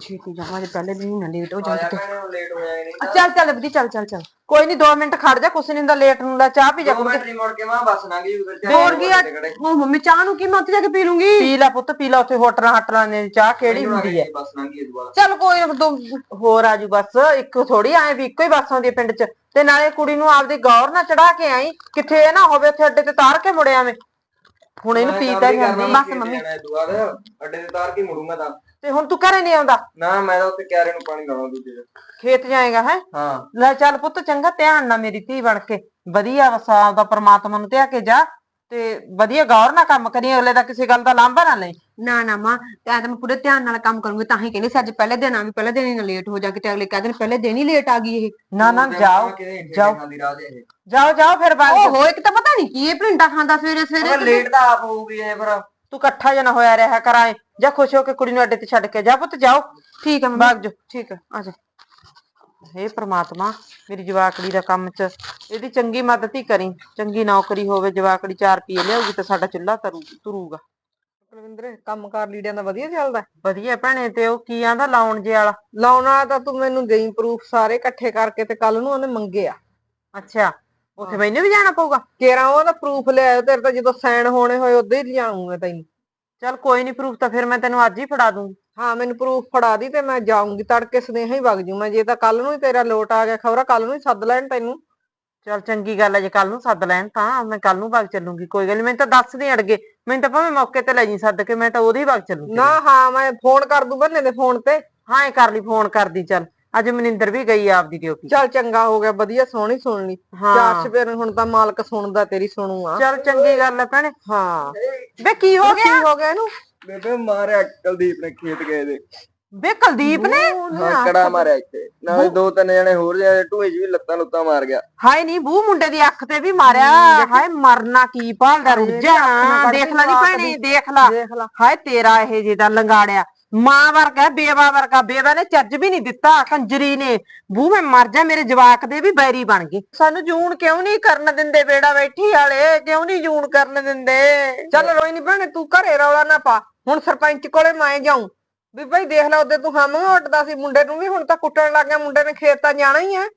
ਛੇਤੀ ਜੇ ਪਹਿਲੇ ਦਿਨ ਹੀ ਨਾ ਲੇਟ ਹੋ ਜਾ ਕਿਤੇ ਲੇਟ ਹੋ ਆ, ਚੱਲ ਚੱਲ ਬਦੀ ਚੱਲ ਚੱਲ ਚੱਲ। ਕੋਈ ਨਹੀਂ 2 ਮਿੰਟ ਖੜ ਜਾ ਕੁਛ ਨਹੀਂ ਦਾ ਲੇਟ ਨੂੰ ਲੈ ਚਾਹ ਪੀ ਜਾ ਦੋ ਕੁੜੀ ਮਿੰਟ ਨਹੀਂ ਮੁੜ ਕੇ ਮੈਂ ਬੱਸ ਨਾ ਗਈ ਚਾਹੇ ਹੋਰ ਕੀ ਕਿਹੜੇ। ਉਹ ਮੰਮੀ ਚਾਹ ਨੂੰ ਕੀ ਮੈਂ ਉੱਥੇ ਜਾ ਕੇ ਪੀ ਲੂੰਗੀ? ਪੀ ਲੈ ਪੁੱਤ ਪੀ ਲੈ ਉੱਥੇ ਹੋਟਲਾਂ ਹਟਲਾਂ ਨੇ ਚਾਹ ਕਿਹੜੀ ਹੁੰਦੀ ਹੈ? ਬੱਸ ਨਾ ਗਈ ਦੁਬਾਰਾ ਚੱਲ ਕੋਈ ਨਾ ਦੋ ਹੋਰ ਆਜੂ ਬਸ ਇੱਕ ਥੋੜੀ ਆਏ ਵੀ ਇੱਕੋ ਹੀ ਬੱਸ ਆਉਂਦੀ ਹੈ ਪਿੰਡ 'ਚ। ਤੇ ਨਾਲੇ ਕੁੜੀ ਨੂੰ ਆਪਦੀ ਗੌਰ ਨਾ ਚੜਾ ਕੇ ਆਈ ਕਿੱਥੇ ਇਹ ਨਾ ਹੋਵੇ ਉੱਥੇ ਅੱਡੇ ਤੇ ਤਾਰ ਕੇ ਮੁੜਿਆ ਮੈਂ। ਹੁਣ ਇਹਨੂੰ ਪੀਤਾ ਜਾਂਦੀ ਬਸ ਮੰਮੀ। ਦੁਬਾਰਾ ਅੱਡੇ ਤੇ ਤਾਰ ਕੇ ਮੁੜੂੰਗਾ ਤਾਂ। ਤੇ ਹੁਣ ਤੂੰ ਘਰੇ ਨਹੀਂ ਆਉਂਦਾ? ਨਾ ਮੈਂ ਤਾਂ ਉੱਥੇ ਕਿਆਰੇ ਨੂੰ ਪਾਣੀ ਲਾਉਣਾ ਦੂਜੇ ਦੇ ਖੇਤ ਜਾਏਗਾ ਹੈ? ਹਾਂ। ਲੈ ਚੱਲ ਪੁੱਤ ਚੰਗਾ ਧਿਆਨ ਨਾਲ ਮੇਰੀ ਧੀ ਬਣ ਕੇ। ਵਧੀਆ ਵਸ ਆਪਦਾ ਪ੍ਰਮਾਤਮਾ ਨੂੰ ਧਿਆ ਕੇ ਜਾ। ਤੇ ਵਧੀਆ ਗੌਰ ਨਾਲ ਕੰਮ ਕਰੀ ਅਗਲੇ ਦਾ ਕਿਸੇ ਗੱਲ ਦਾ ਲਾਂਭਾ ਨਾ ਲੈ। ਨਾ ਨਾ ਮਾਂ ਤਾਂ ਤਾਂ ਮੈਂ ਪੂਰੇ ਧਿਆਨ ਨਾਲ ਕੰਮ ਕਰੂੰਗੀ ਤਾਂ ਹੀ ਕਹਿੰਦੇ ਸੀ ਅੱਜ ਪਹਿਲੇ ਦਿਨ ਆ ਵੀ ਪਹਿਲੇ ਦਿਨ ਹੀ ਨਾ ਲੇਟ ਹੋ ਜਾ ਕਿਤੇ ਅਗਲੇ ਕਹਿੰਦੇ ਨੇ ਪਹਿਲੇ ਦਿਨ ਹੀ ਲੇਟ ਆ ਗਈ ਇਹ। ਨਾ ਨਾ ਜਾਓ ਜਾਓ। ਜਾਓ ਖਾਂਦੀ ਰਾਹ ਦੇ ਇਹ। ਜਾਓ ਜਾਓ ਫਿਰ ਬਾਅਦ। ਓਹੋ ਇੱਕ ਤਾਂ ਪਤਾ ਨਹੀਂ ਕੀ ਇਹ ਭਿੰਡਾ ਖਾਂਦਾ ਸਵੇਰੇ ਸਵੇਰੇ ਲੇਟ ਤਾਂ ਆਪ ਹੋਊਗੀ ਇਹ ਪਰ ਤੂੰ ਇਕੱਠਾ ਜਨਾ ਹੋਇਆ ਰਿਹਾ ਕਰਾਏ ਜਾਂ ਖੁਸ਼ ਹੋ ਕੇ ਕੁੜੀ ਨੂੰ ਅੱਡੇ ਤੇ ਛੱਡ ਕੇ ਜਾ ਪੁੱਤ ਜਾਓ। ਠੀਕ ਹੈ ਮੰਮੀ। ਭਾਗ ਜਾ ਠੀਕ ਹੈ ਆ ਜਾ। ਹੇ ਪ੍ਰਮਾਤਮਾ ਮੇਰੀ ਜਵਾਕੜੀ ਦਾ ਕੰਮ ਚ ਇਹਦੀ ਚੰਗੀ ਮਦਦ ਹੀ ਕਰੀ। ਚੰਗੀ ਨੌਕਰੀ ਹੋਵੇ ਜਵਾਕੜੀ 4 ਰੁਪਏ ਲਿਆਉਗੀ ਤੇ ਸਾਡਾ ਚੁੱਲ੍ਹਾ ਤਰੂ ਤੁਰੂਗਾ। ਕੁਲਵਿੰਦਰ ਕੰਮਕਾਰ ਲੀੜਿਆਂ ਦਾ ਵਧੀਆ ਚੱਲਦਾ ਵਧੀਆ ਭੈਣੇ ਤੇ ਉਹ ਕੀ ਆਂਦਾ ਲਾਉਣ ਜੇ ਵਾਲਾ? ਲਾਉਣ ਵਾਲਾ ਤਾਂ ਤੂੰ ਮੈਨੂੰ ਦੇਈ ਪ੍ਰੂਫ ਸਾਰੇ ਇਕੱਠੇ ਕਰਕੇ ਤੇ ਕੱਲ ਨੂੰ ਉਹਨੇ ਮੰਗੇ ਆ। ਅੱਛਾ। ਉੱਥੇ ਮੈਨੂੰ ਵੀ ਜਾਣਾ ਪਊਗਾ। ਕੇਰਾ ਉਹਦਾ ਪ੍ਰੂਫ ਲਿਆਇਓ ਤੇਰੇ ਤਾਂ ਜਦੋਂ ਸਾਈਨ ਹੋਣੇ ਹੋਏ ਉਦੋਂ ਹੀ ਲਿਆਉਂਗਾ ਤੈਨੂੰ। ਚੱਲ ਕੋਈ ਨਹੀਂ ਪ੍ਰੂਫ ਤਾਂ ਫਿਰ ਮੈਂ ਤੈਨੂੰ ਅੱਜ ਹੀ ਫੜਾ ਦੂੰਗੀ। ਹਾਂ ਮੈਨੂੰ ਪ੍ਰੂਫ ਫੜਾ ਦੀ ਤੇ ਮੈਂ ਜਾਊਂਗੀ ਤੜਕੇ ਸੁਨੇਹਾ ਹੀ ਵਗ ਜੂ। ਮੈਂ ਜੇ ਤਾਂ ਕੱਲ ਨੂੰ ਹੀ ਤੇਰਾ ਲੋਟ ਆ ਗਿਆ ਖਬਰ ਕੱਲ ਨੂੰ ਹੀ ਸੱਦ ਲੈਣ ਤੈਨੂੰ। ਚੱਲ ਚੰਗੀ ਗੱਲ ਹੈ ਜੇ ਕੱਲ ਨੂੰ ਸੱਦ ਲੈਣ ਤਾਂ ਮੈਂ ਕੱਲ ਨੂੰ ਵਗ ਚੱਲੂੰਗੀ ਕੋਈ ਗੱਲ ਨੀ। ਮੈਨੂੰ ਤਾਂ ਦੱਸ ਦੇ ਅੜਗੇ ਮੈਨੂੰ ਤਾਂ ਭਾਵੇਂ ਮੌਕੇ ਤੇ ਲੈ ਜੀ ਸੱਦ ਕੇ ਮੈਂ ਤਾਂ ਉਹਦੇ ਹੀ ਵਗ ਚੱਲੂੰਗੀ। ਨਾ ਹਾਂ ਮੈਂ ਫੋਨ ਕਰ ਦੂੰ ਬੰਨੇ ਦੇ ਫੋਨ ਤੇ। ਹਾਂ ਇਹ ਕਰ ਲਈ ਫੋਨ ਕਰਦੀ ਚੱਲ। ਅੱਜ ਮਨਿੰਦਰ ਵੀ ਗਈ ਆ ਆਪਦੀ ਡਿਊਟੀ ਚੱਲ ਚੰਗਾ ਹੋ ਗਿਆ ਵਧੀਆ ਸੋਹਣੀ ਸੁਣ ਲਈ। ਹਾਂ। ਚਾਰ ਚਪੇਰ ਹੁਣ ਤਾਂ ਮਾਲਕ ਸੁਣਦਾ ਤੇਰੀ ਸੁਣੂਆ ਚੱਲ ਚੰਗੀ ਗੱਲ ਹੈ ਭੈਣੇ। ਹਾਂ। ਵੇ ਕੀ ਹੋ ਕੀ ਗਿਆ? ਹੋ ਗਿਆ ਇਹਨੂੰ? ਬੇਬੇ ਮਾਰਿਆ ਕੁਲਦੀਪ ਨੇ ਖੇਤ ਗਏ ਦੇ। ਵੇ ਕੁਲਦੀਪ ਨੇ? ਹਾਂ ਕੜਾ ਮਾਰਿਆ ਇੱਥੇ। ਨਾਲੇ ਦੋ ਤਿੰਨ ਜਣੇ ਹੋਰ ਜਿਹੜੇ ਢੂਏ 'ਚ ਵੀ ਲੱਤਾਂ ਲੁੱਤਾਂ ਮਾਰ ਗਿਆ। ਹਾਏ ਨਹੀਂ ਬੂ ਮੁੰਡੇ ਦੀ ਅੱਖ ਤੇ ਵੀ ਮਾਰਿਆ। ਹਾਏ ਮਰਨਾ ਕੀ ਭਾਲਦਾ ਰੁੱਝਾ। ਦੇਖ ਲੈ ਨੀ ਭੈਣੇ ਦੇਖ ਲੈ। ਦੇਖ ਲਾ। ਹਾਏ ਤੇਰਾ ਇਹ ਜਿਹਦਾ ਲੰਗਾੜਿਆ। ਮਾਂ ਵਰਗਾ ਬੇਵਾ ਵਰਗਾ ਬੇਵਾ ਨੇ ਚੱਜ ਵੀ ਨਹੀਂ ਦਿੱਤਾ ਕੰਜਰੀ ਨੇ। ਬੂ ਮੈਂ ਮਰ ਜਾ ਮੇਰੇ ਜਵਾਕ ਦੇ ਵੀ ਬੈਰੀ ਬਣ ਗਏ। ਸਾਨੂੰ ਜੂਨ ਕਿਉਂ ਨਹੀਂ ਕਰਨ ਦਿੰਦੇ ਬੇੜਾ ਬੈਠੀ ਵਾਲੇ? ਕਿਉਂ ਨਹੀਂ ਜੂਨ ਕਰਨ ਦਿੰਦੇ? ਚੱਲ ਰੋਈ ਨਹੀਂ ਭੈਣੇ ਤੂੰ ਘਰੇ ਰੌਲਾ ਨਾ ਪਾ। ਹੁਣ ਸਰਪੰਚ ਕੋਲੇ ਮੈਂ ਜਾਉਂ ਵੀ ਭਾਈ ਦੇਖ ਲੈ ਉਹਦੇ ਤੂੰ ਹਮ ਉੱਟਦਾ ਸੀ ਮੁੰਡੇ ਨੂੰ ਵੀ ਹੁਣ ਤਾਂ ਕੁੱਟਣ ਲੱਗ ਗਿਆ ਮੁੰਡੇ ਨੇ ਖੇਤ ਤਾਂ ਜਾਣਾ ਹੀ ਹੈ।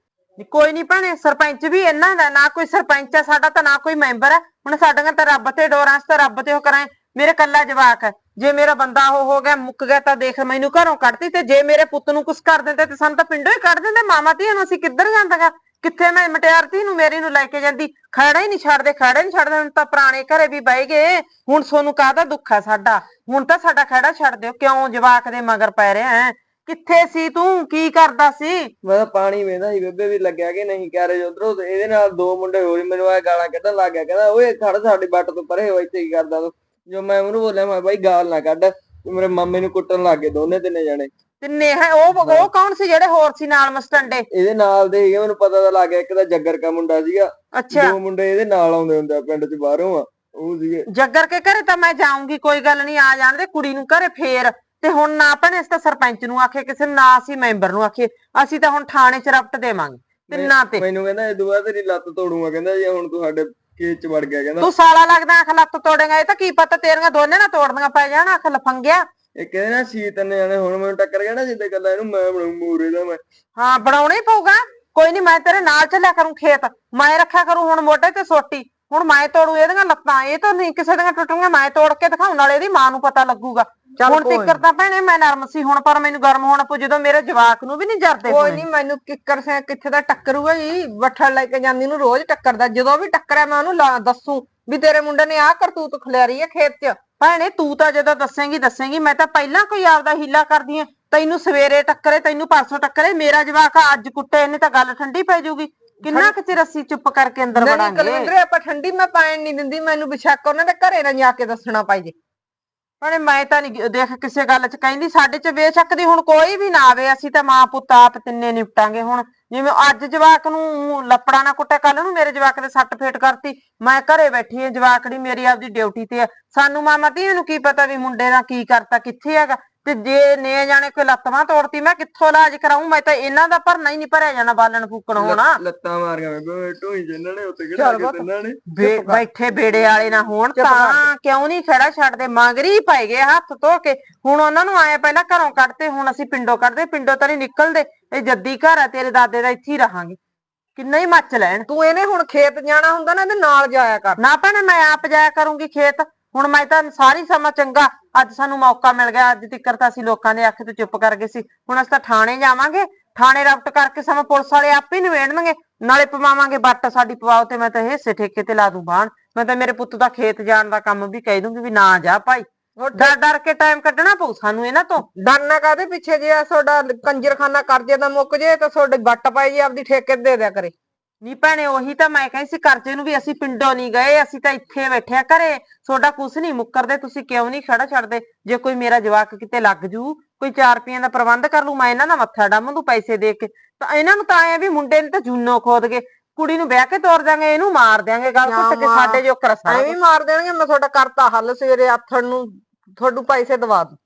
ਕੋਈ ਨਹੀਂ ਭੈਣੇ ਸਰਪੰਚ ਵੀ ਇਹਨਾਂ ਦਾ ਨਾ ਕੋਈ ਸਰਪੰਚ ਹੈ ਸਾਡਾ ਤਾਂ ਨਾ ਕੋਈ ਮੈਂਬਰ ਹੈ ਹੁਣ ਸਾਡੀਆਂ ਤਾਂ ਰੱਬ ਤੇ ਡੋਰਾਂ ਤੇ ਰੱਬ ਤੇ ਉਹ ਕਰਾਂ। ਮੇਰੇ ਕੱਲਾ ਜਵਾਕ ਹੈ ਜੇ ਮੇਰਾ ਬੰਦਾ ਉਹ ਹੋ ਗਿਆ, ਮੁੱਕ ਗਿਆ ਤਾਂ ਦੇਖ ਮੈਨੂੰ ਘਰੋਂ ਕੱਢਤੀ ਤੇ ਜੇ ਮੇਰੇ ਪੁੱਤ ਨੂੰ ਕੁਛ ਕਰ ਦਿੰਦੇ ਤੇ ਸਾਨੂੰ ਤਾਂ ਪਿੰਡੋਂ ਹੀ ਕੱਢ ਦਿੰਦੇ ਮਾਮਾ ਧੀਆਂ ਨੂੰ ਅਸੀਂ ਕਿੱਧਰ ਜਾਂਦਾਗਾ? ਕਿੱਥੇ ਮੈਂ ਮਟਿਆਰ ਧੀ ਨੂੰ, ਮੇਰੀ ਨੂੰ ਲੈ ਕੇ ਜਾਂਦੀ? ਖੜਾ ਹੀ ਨਹੀਂ ਛੱਡਦੇ, ਖੜਾ ਨਹੀਂ ਛੱਡਦੇ, ਹੁਣ ਤਾਂ ਪੁਰਾਣੇ ਘਰੇ ਵੀ ਬਹਿ ਗਏ। ਹੁਣ ਸੋਨੂੰ ਕਾਹਦਾ ਦੁੱਖ ਹੈ ਸਾਡਾ? ਹੁਣ ਤਾਂ ਸਾਡਾ ਖੜਾ ਛੱਡ ਦਿਓ, ਕਿਉਂ ਜਵਾਕ ਦੇ ਮਗਰ ਪੈ ਰਿਹਾ ਹੈ? ਕਿੱਥੇ ਸੀ ਤੂੰ? ਕੀ ਕਰਦਾ ਸੀ? ਮੈਂ ਤਾਂ ਪਾਣੀ ਵੇਂਦਾ ਸੀ, ਬੇਬੇ ਵੀ ਲੱਗਿਆ ਕਿ ਨਹੀਂ ਕੈਰੇਜ ਉਧਰੋਂ ਇਹਦੇ ਨਾਲ ਦੋ ਮੁੰਡੇ ਹੋਰ ਹੀ ਮੈਨੂੰ ਆ ਗਾਲਾਂ ਕੱਢਣ ਲੱਗ ਗਿਆ, ਕਹਿੰਦਾ ਓਏ ਖੜ ਸਾਡੀ ਬੱਟ ਤੋਂ ਪਰੇ ਹੋ, ਇੱਥੇ ਕੀ ਕਰਦਾ ਤੂੰ? ਜੋ ਮੈਂ ਉਹਨੂੰ ਬੋਲਿਆ ਮੈਂ ਬਾਈ ਗਾਲ ਨਾ ਕੱਢ ਤੇ ਮੇਰੇ ਮਾਮੇ ਨੂੰ ਕੁੱਟਣ ਲੱਗ ਗਏ ਦੋਨੇ ਤਿੰਨੇ ਜਣੇ। ਤਿੰਨੇ ਹੈ ਉਹ ਉਹ ਕੌਣ ਸੀ ਜਿਹੜੇ ਹੋਰ ਸੀ ਨਾਲ ਮਸਟੰਡੇ? ਇਹਦੇ ਨਾਲ ਦੇ ਸੀਗੇ ਮੈਨੂੰ ਪਤਾ ਤਾਂ ਲੱਗ ਗਿਆ ਇੱਕ ਤਾਂ ਜੱਗਰ ਕਾ ਮੁੰਡਾ ਸੀਗਾ। ਅੱਛਾ। ਦੋ ਮੁੰਡੇ ਇਹਦੇ ਨਾਲ ਆਉਂਦੇ ਹੁੰਦੇ ਆ ਪਿੰਡ ਚ ਬਾਹਰੋਂ ਆ ਉਹ ਸੀਗੇ। ਜੱਗਰ ਕੇ ਘਰੇ ਤਾਂ ਮੈਂ ਜਾਊਂਗੀ ਕੋਈ ਗੱਲ ਨਹੀਂ ਆ ਜਾਣ ਦੇ ਕੁੜੀ ਨੂੰ ਘਰੇ ਫੇਰ। ਤੇ ਹੁਣ ਨਾ ਭਣੇ ਇਸ ਤਾਂ ਸਰਪੰਚ ਨੂੰ ਆਖੇ ਕਿਸੇ ਨੂੰ ਅਸੀਂ ਮੈਂਬਰ ਨੂੰ ਆਖੇ ਅਸੀਂ ਤਾਂ ਹੁਣ ਥਾਣੇ 'ਚ ਰਪਟ ਦੇਵਾਂਗੇ ਤਿੰਨਾਂ ਤੇ। ਮੈਨੂੰ ਕਹਿੰਦਾ ਇਹ ਦੁਆ ਤੇਰੀ ਲੱਤ ਤੋੜੂਗਾ ਕਹਿੰਦਾ ਜੇ ਹੁਣ ਤੂੰ ਸਾਡੇ ਖੇਤ ਚ ਵੜ ਗਿਆ ਕਹਿੰਦਾ ਤੂੰ ਸਾਲਾ ਲੱਗਦਾ ਅੱਖ ਲੱਤ ਤੋੜੇਗਾ ਇਹ ਤਾਂ ਕੀ ਪਤਾ ਤੇਰੀਆਂ ਦੋਨੇ ਨਾ ਤੋੜਨੀਆਂ ਪੈ ਜਾਣ ਅੱਖ ਲਫੰਗਿਆ। ਇਹ ਕਹਿੰਦੇ ਨਾ ਸੀ ਤਿੰਨ ਜਣੇ ਹੁਣ ਮੈਨੂੰ ਟੱਕਰ ਗਿਆ ਨਾ ਜਿੱਦੇ ਗੱਲਾਂ ਇਹਨੂੰ ਮੈਂ ਬਣਾਉਂ ਮੂਰੇ ਦਾ ਮੈਂ। ਹਾਂ ਬਣਾਉਣਾ ਹੀ ਪਊਗਾ। ਕੋਈ ਨਹੀਂ ਮੈਂ ਤੇਰੇ ਨਾਲ ਚੱਲਿਆ ਕਰੂੰ ਖੇਤ। ਮੈਂ ਰੱਖਿਆ ਕਰੂੰ ਹੁਣ ਮੋਢੇ ਤੇ ਸੋਟੀ। ਹੁਣ ਮੈਂ ਤੋੜੂ ਇਹਦੀਆਂ ਲੱਤਾਂ ਇਹ ਤਾਂ ਨਹੀਂ ਕਿਸੇ ਦੀਆਂ ਟੁੱਟਣਗੀਆਂ ਮੈਂ ਤੋੜ ਕੇ ਦਿਖਾਉਣ ਵਾਲੇ ਇਹਦੀ ਮਾਂ ਨੂੰ ਪਤਾ ਲੱਗੂਗਾ। ਚੱਲ ਹੁਣ ਕੋਈ ਤਿੱਕਰ ਤਾਂ ਭੈਣੇ ਮੈਂ ਨਰਮ ਸੀ ਹੁਣ ਪਰ ਮੈਨੂੰ ਗਰਮ ਹੋਣਾ ਪਊ ਜਦੋਂ ਮੇਰੇ ਜਵਾਕ ਨੂੰ ਵੀ ਨਹੀਂ ਜਰਦੇ ਕੋਈ ਨਹੀਂ ਮੈਨੂੰ ਕਿੱਕਰ ਸੇ ਕਿੱਥੇ ਦਾ ਟੱਕਰੂਗਾ ਜੀ? ਵੱਠਣ ਲੈ ਕੇ ਜਾਂਦੀ ਨੂੰ ਰੋਜ਼ ਟੱਕਰਦਾ ਜਦੋਂ ਵੀ ਟੱਕਰਿਆ ਮੈਂ ਉਹਨੂੰ ਦੱਸੂ ਵੀ ਤੇਰੇ ਮੁੰਡੇ ਨੇ ਆਹ ਕਰਤੂਤ ਖਿਲਾਰੀ ਹੈ ਖੇਤ 'ਚ। ਭੈਣੇ ਤੂੰ ਤਾਂ ਜਦੋਂ ਦੱਸੇਂਗੀ ਦੱਸੇਂਗੀ ਮੈਂ ਤਾਂ ਪਹਿਲਾਂ ਕੋਈ ਆਪਦਾ ਹੀਲਾ ਕਰਦੀ ਆਂ। ਤੈਨੂੰ ਸਵੇਰੇ ਟੱਕਰੇ ਤੈਨੂੰ ਪਰਸੋਂ ਟੱਕਰੇ ਮੇਰਾ ਜਵਾਕ ਅੱਜ ਕੁੱਟੇ ਇਹਨੇ ਤਾਂ ਗੱਲ ਠੰਡੀ ਪੈ ਜਾਊਗੀ ਕਿੰਨਾ ਕੁ ਚਿਰ ਅਸੀਂ ਚੁੱਪ ਕਰਕੇ ਅੰਦਰ ਨਹੀਂ ਵੜਾਂਗੇ? ਕਲਿੰਦਰੇ ਆਪਾਂ ਠੰਡੀ ਮੈਂ ਪੈਣ ਨਹੀਂ ਦਿੰਦੀ ਮੈਨੂੰ ਬਿਸ਼ੱਕ ਉਹਨਾਂ ਦੇ ਘਰੇ ਨਾ ਜਾ ਕੇ ਦੱਸਣਾ ਪਾਈ ਜੇ। ਭੈਣੇ ਮੈਂ ਤਾਂ ਨਹੀਂ ਦੇਖ ਕਿਸੇ ਗੱਲ 'ਚ ਕਹਿੰਦੀ, ਸਾਡੇ 'ਚ ਬੇਸ਼ੱਕ ਦੀ ਹੁਣ ਕੋਈ ਵੀ ਨਾ ਆਵੇ, ਅਸੀਂ ਤਾਂ ਮਾਂ ਪੁੱਤ ਆਪ ਤਿੰਨੇ ਨਿਪਟਾਂਗੇ ਹੁਣ। ਜਿਵੇਂ ਅੱਜ ਜਵਾਕ ਨੂੰ ਲੱਪੜਾ ਨਾ ਕੁੱਟਿਆ ਕੱਲ ਨੂੰ ਮੇਰੇ ਜਵਾਕ ਦੇ ਸੱਟ ਫੇਟ ਕਰਤੀ, ਮੈਂ ਘਰੇ ਬੈਠੀ ਆ ਜਵਾਕੜੀ ਮੇਰੀ ਆਪਦੀ ਡਿਊਟੀ ਤੇ ਆ। ਸਾਨੂੰ ਮਾਮਾ ਧੀਆਂ ਨੂੰ ਕੀ ਪਤਾ ਵੀ ਮੁੰਡੇ ਦਾ ਕੀ ਕਰਤਾ, ਕਿੱਥੇ ਹੈਗਾ? ਤੇ ਜੇ ਨੇ ਜਾਣੇ ਕੋਈ ਲੱਤਾਂ ਤੋੜਤੀ ਮੈਂ ਕਿੱਥੋਂ ਇਲਾਜ ਕਰਾਉਂ ਮੈਂ ਤਾਂ ਇਹਨਾਂ ਦਾ ਭਰਨਾ ਹੀ ਨਹੀਂ ਭਰਿਆ ਜਾਣਾ ਬਾਲਣ ਫੂਕਣ ਹੋਣਾ। ਲੱਤਾਂ ਮਾਰੀਆਂ ਬੇਬੇ ਢੋਈ ਜਿੰਨਾਂ ਨੇ ਉੱਤੇ ਕਿਹੜਾ ਕੇ। ਤਿੰਨਾਂ ਨੇ। ਬੈਠੇ ਬੇੜੇ ਵਾਲੇ ਨਾ ਹੋਣ ਤਾਂ ਕਿਉਂ ਨਹੀਂ ਖੜਾ ਛੱਡਦੇ? ਮੰਗਰੀ ਪੈ ਗਏ ਹੱਥ ਧੋ ਕੇ। ਹੁਣ ਉਹਨਾਂ ਨੂੰ ਆਏ ਪਹਿਲਾਂ ਘਰੋਂ ਕੱਢਤੇ ਹੁਣ ਅਸੀਂ ਪਿੰਡੋਂ ਕੱਢਦੇ ਪਿੰਡੋਂ ਤਾਂ ਨਹੀਂ ਨਿਕਲਦੇ। ਇਹ ਜੱਦੀ ਘਰ ਹੈ ਤੇਰੇ ਦਾਦੇ ਦਾ ਇੱਥੇ ਹੀ ਰਹਾਂਗੇ। ਕਿੰਨਾ ਹੀ ਮੱਚ ਲੈਣ। ਤੂੰ ਇਹਨੇ ਹੁਣ ਖੇਤ ਜਾਣਾ ਹੁੰਦਾ ਨਾ ਇਹਦੇ ਨਾਲ ਜਾਇਆ ਕਰ। ਨਾ ਭੈਣੇ ਮੈਂ ਆਪ ਜਾਇਆ ਕਰੂੰਗੀ ਖੇਤ। ਹੁਣ ਮੈਂ ਤਾਂ ਸਾਰੀ ਸਮਾਂ ਚੰਗਾ ਅੱਜ ਸਾਨੂੰ ਮੌਕਾ ਮਿਲ ਗਿਆ ਅੱਜ ਤੱਕ ਤਾਂ ਅਸੀਂ ਲੋਕਾਂ ਦੇ ਅੱਖ ਤੋਂ ਚੁੱਪ ਕਰ ਗਏ ਸੀ। ਹੁਣ ਅਸੀਂ ਤਾਂ ਥਾਣੇ ਜਾਵਾਂਗੇ ਥਾਣੇ ਰਬਟ ਕਰਕੇ ਸਮਾਂ ਪੁਲਿਸ ਵਾਲੇ ਆਪੇ ਨਿਵੇੜਨਗੇ ਨਾਲੇ ਪਵਾਵਾਂਗੇ ਬੱਟ ਸਾਡੀ ਪਵਾਓ ਤੇ ਮੈਂ ਤਾਂ ਹਿੱਸੇ ਠੇਕੇ ਤੇ ਲਾ ਦੂੰ ਬਾਣ। ਮੈਂ ਤਾਂ ਮੇਰੇ ਪੁੱਤ ਦਾ ਖੇਤ ਜਾਣ ਦਾ ਕੰਮ ਵੀ ਕਹਿ ਦੂੰਗੀ ਵੀ ਨਾ ਜਾ ਭਾਈ। ਡਰ ਡਰ ਕੇ ਟਾਈਮ ਕੱਢਣਾ ਪਊ ਸਾਨੂੰ ਇਹਨਾਂ ਤੋਂ। ਡਰਨਾ ਕਾਦੇ ਪਿੱਛੇ ਜੇ ਆ ਤੁਹਾਡਾ ਕੰਜਰਖਾਨਾ ਕਰਜ਼ੇ ਦਾ ਮੁੱਕ ਜੇ ਤਾਂ ਤੁਹਾਡੇ ਵੱਟ ਪਾਈ ਜੇ ਆਪਦੀ ਠੇਕੇ ਦੇ ਦਿਆ ਕਰੇ। ਨੀ ਭੈਣੇ ਉਹੀ ਤਾਂ ਮੈਂ ਕਹਿੰਦੀ ਸੀ ਕਰਜ਼ੇ ਨੂੰ ਵੀ ਅਸੀਂ ਪਿੰਡੋਂ ਨਹੀਂ ਗਏ ਅਸੀਂ ਤਾਂ ਇੱਥੇ ਬੈਠੇ ਆ ਘਰੇ। ਤੁਹਾਡਾ ਕੁਛ ਨਹੀਂ ਮੁੱਕਰਦੇ ਤੁਸੀਂ ਕਿਉਂ ਨਹੀਂ ਖੜਾ ਛੱਡਦੇ? ਜੇ ਕੋਈ ਮੇਰਾ ਜਵਾਕ ਕਿਤੇ ਲੱਗ ਜੂ ਕੋਈ 4 ਰੁਪਈਆਂ ਦਾ ਪ੍ਰਬੰਧ ਕਰ ਲੂ ਮੈਂ ਇਹਨਾਂ ਦਾ ਮੱਥਾ ਡੰਮ ਦੂ ਪੈਸੇ ਦੇ ਕੇ। ਤਾਂ ਇਹਨਾਂ ਨੂੰ ਤਾਂ ਐ ਵੀ ਮੁੰਡੇ ਨੇ ਤਾਂ ਜੂਨੋ ਖੋਦ ਗਏ ਕੁੜੀ ਨੂੰ ਵਿਆਹ ਕੇ ਤੋਰ ਦਾਂਗੇ ਇਹਨੂੰ ਮਾਰ ਦਿਆਂਗੇ ਗੱਲ ਨਾ ਘੁੱਟ ਕੇ। ਸਾਡੇ ਜੋ ਕਰਸਾ ਐਵੇਂ ਮਾਰ ਦੇਣਗੇ ਮੈਂ ਤੁਹਾਡਾ ਕਰਤਾ ਹੱਲ ਸਵੇਰੇ ਆਥਣ ਨੂੰ ਤੁਹਾਨੂੰ ਪੈਸੇ ਦਵਾ ਦੂੰ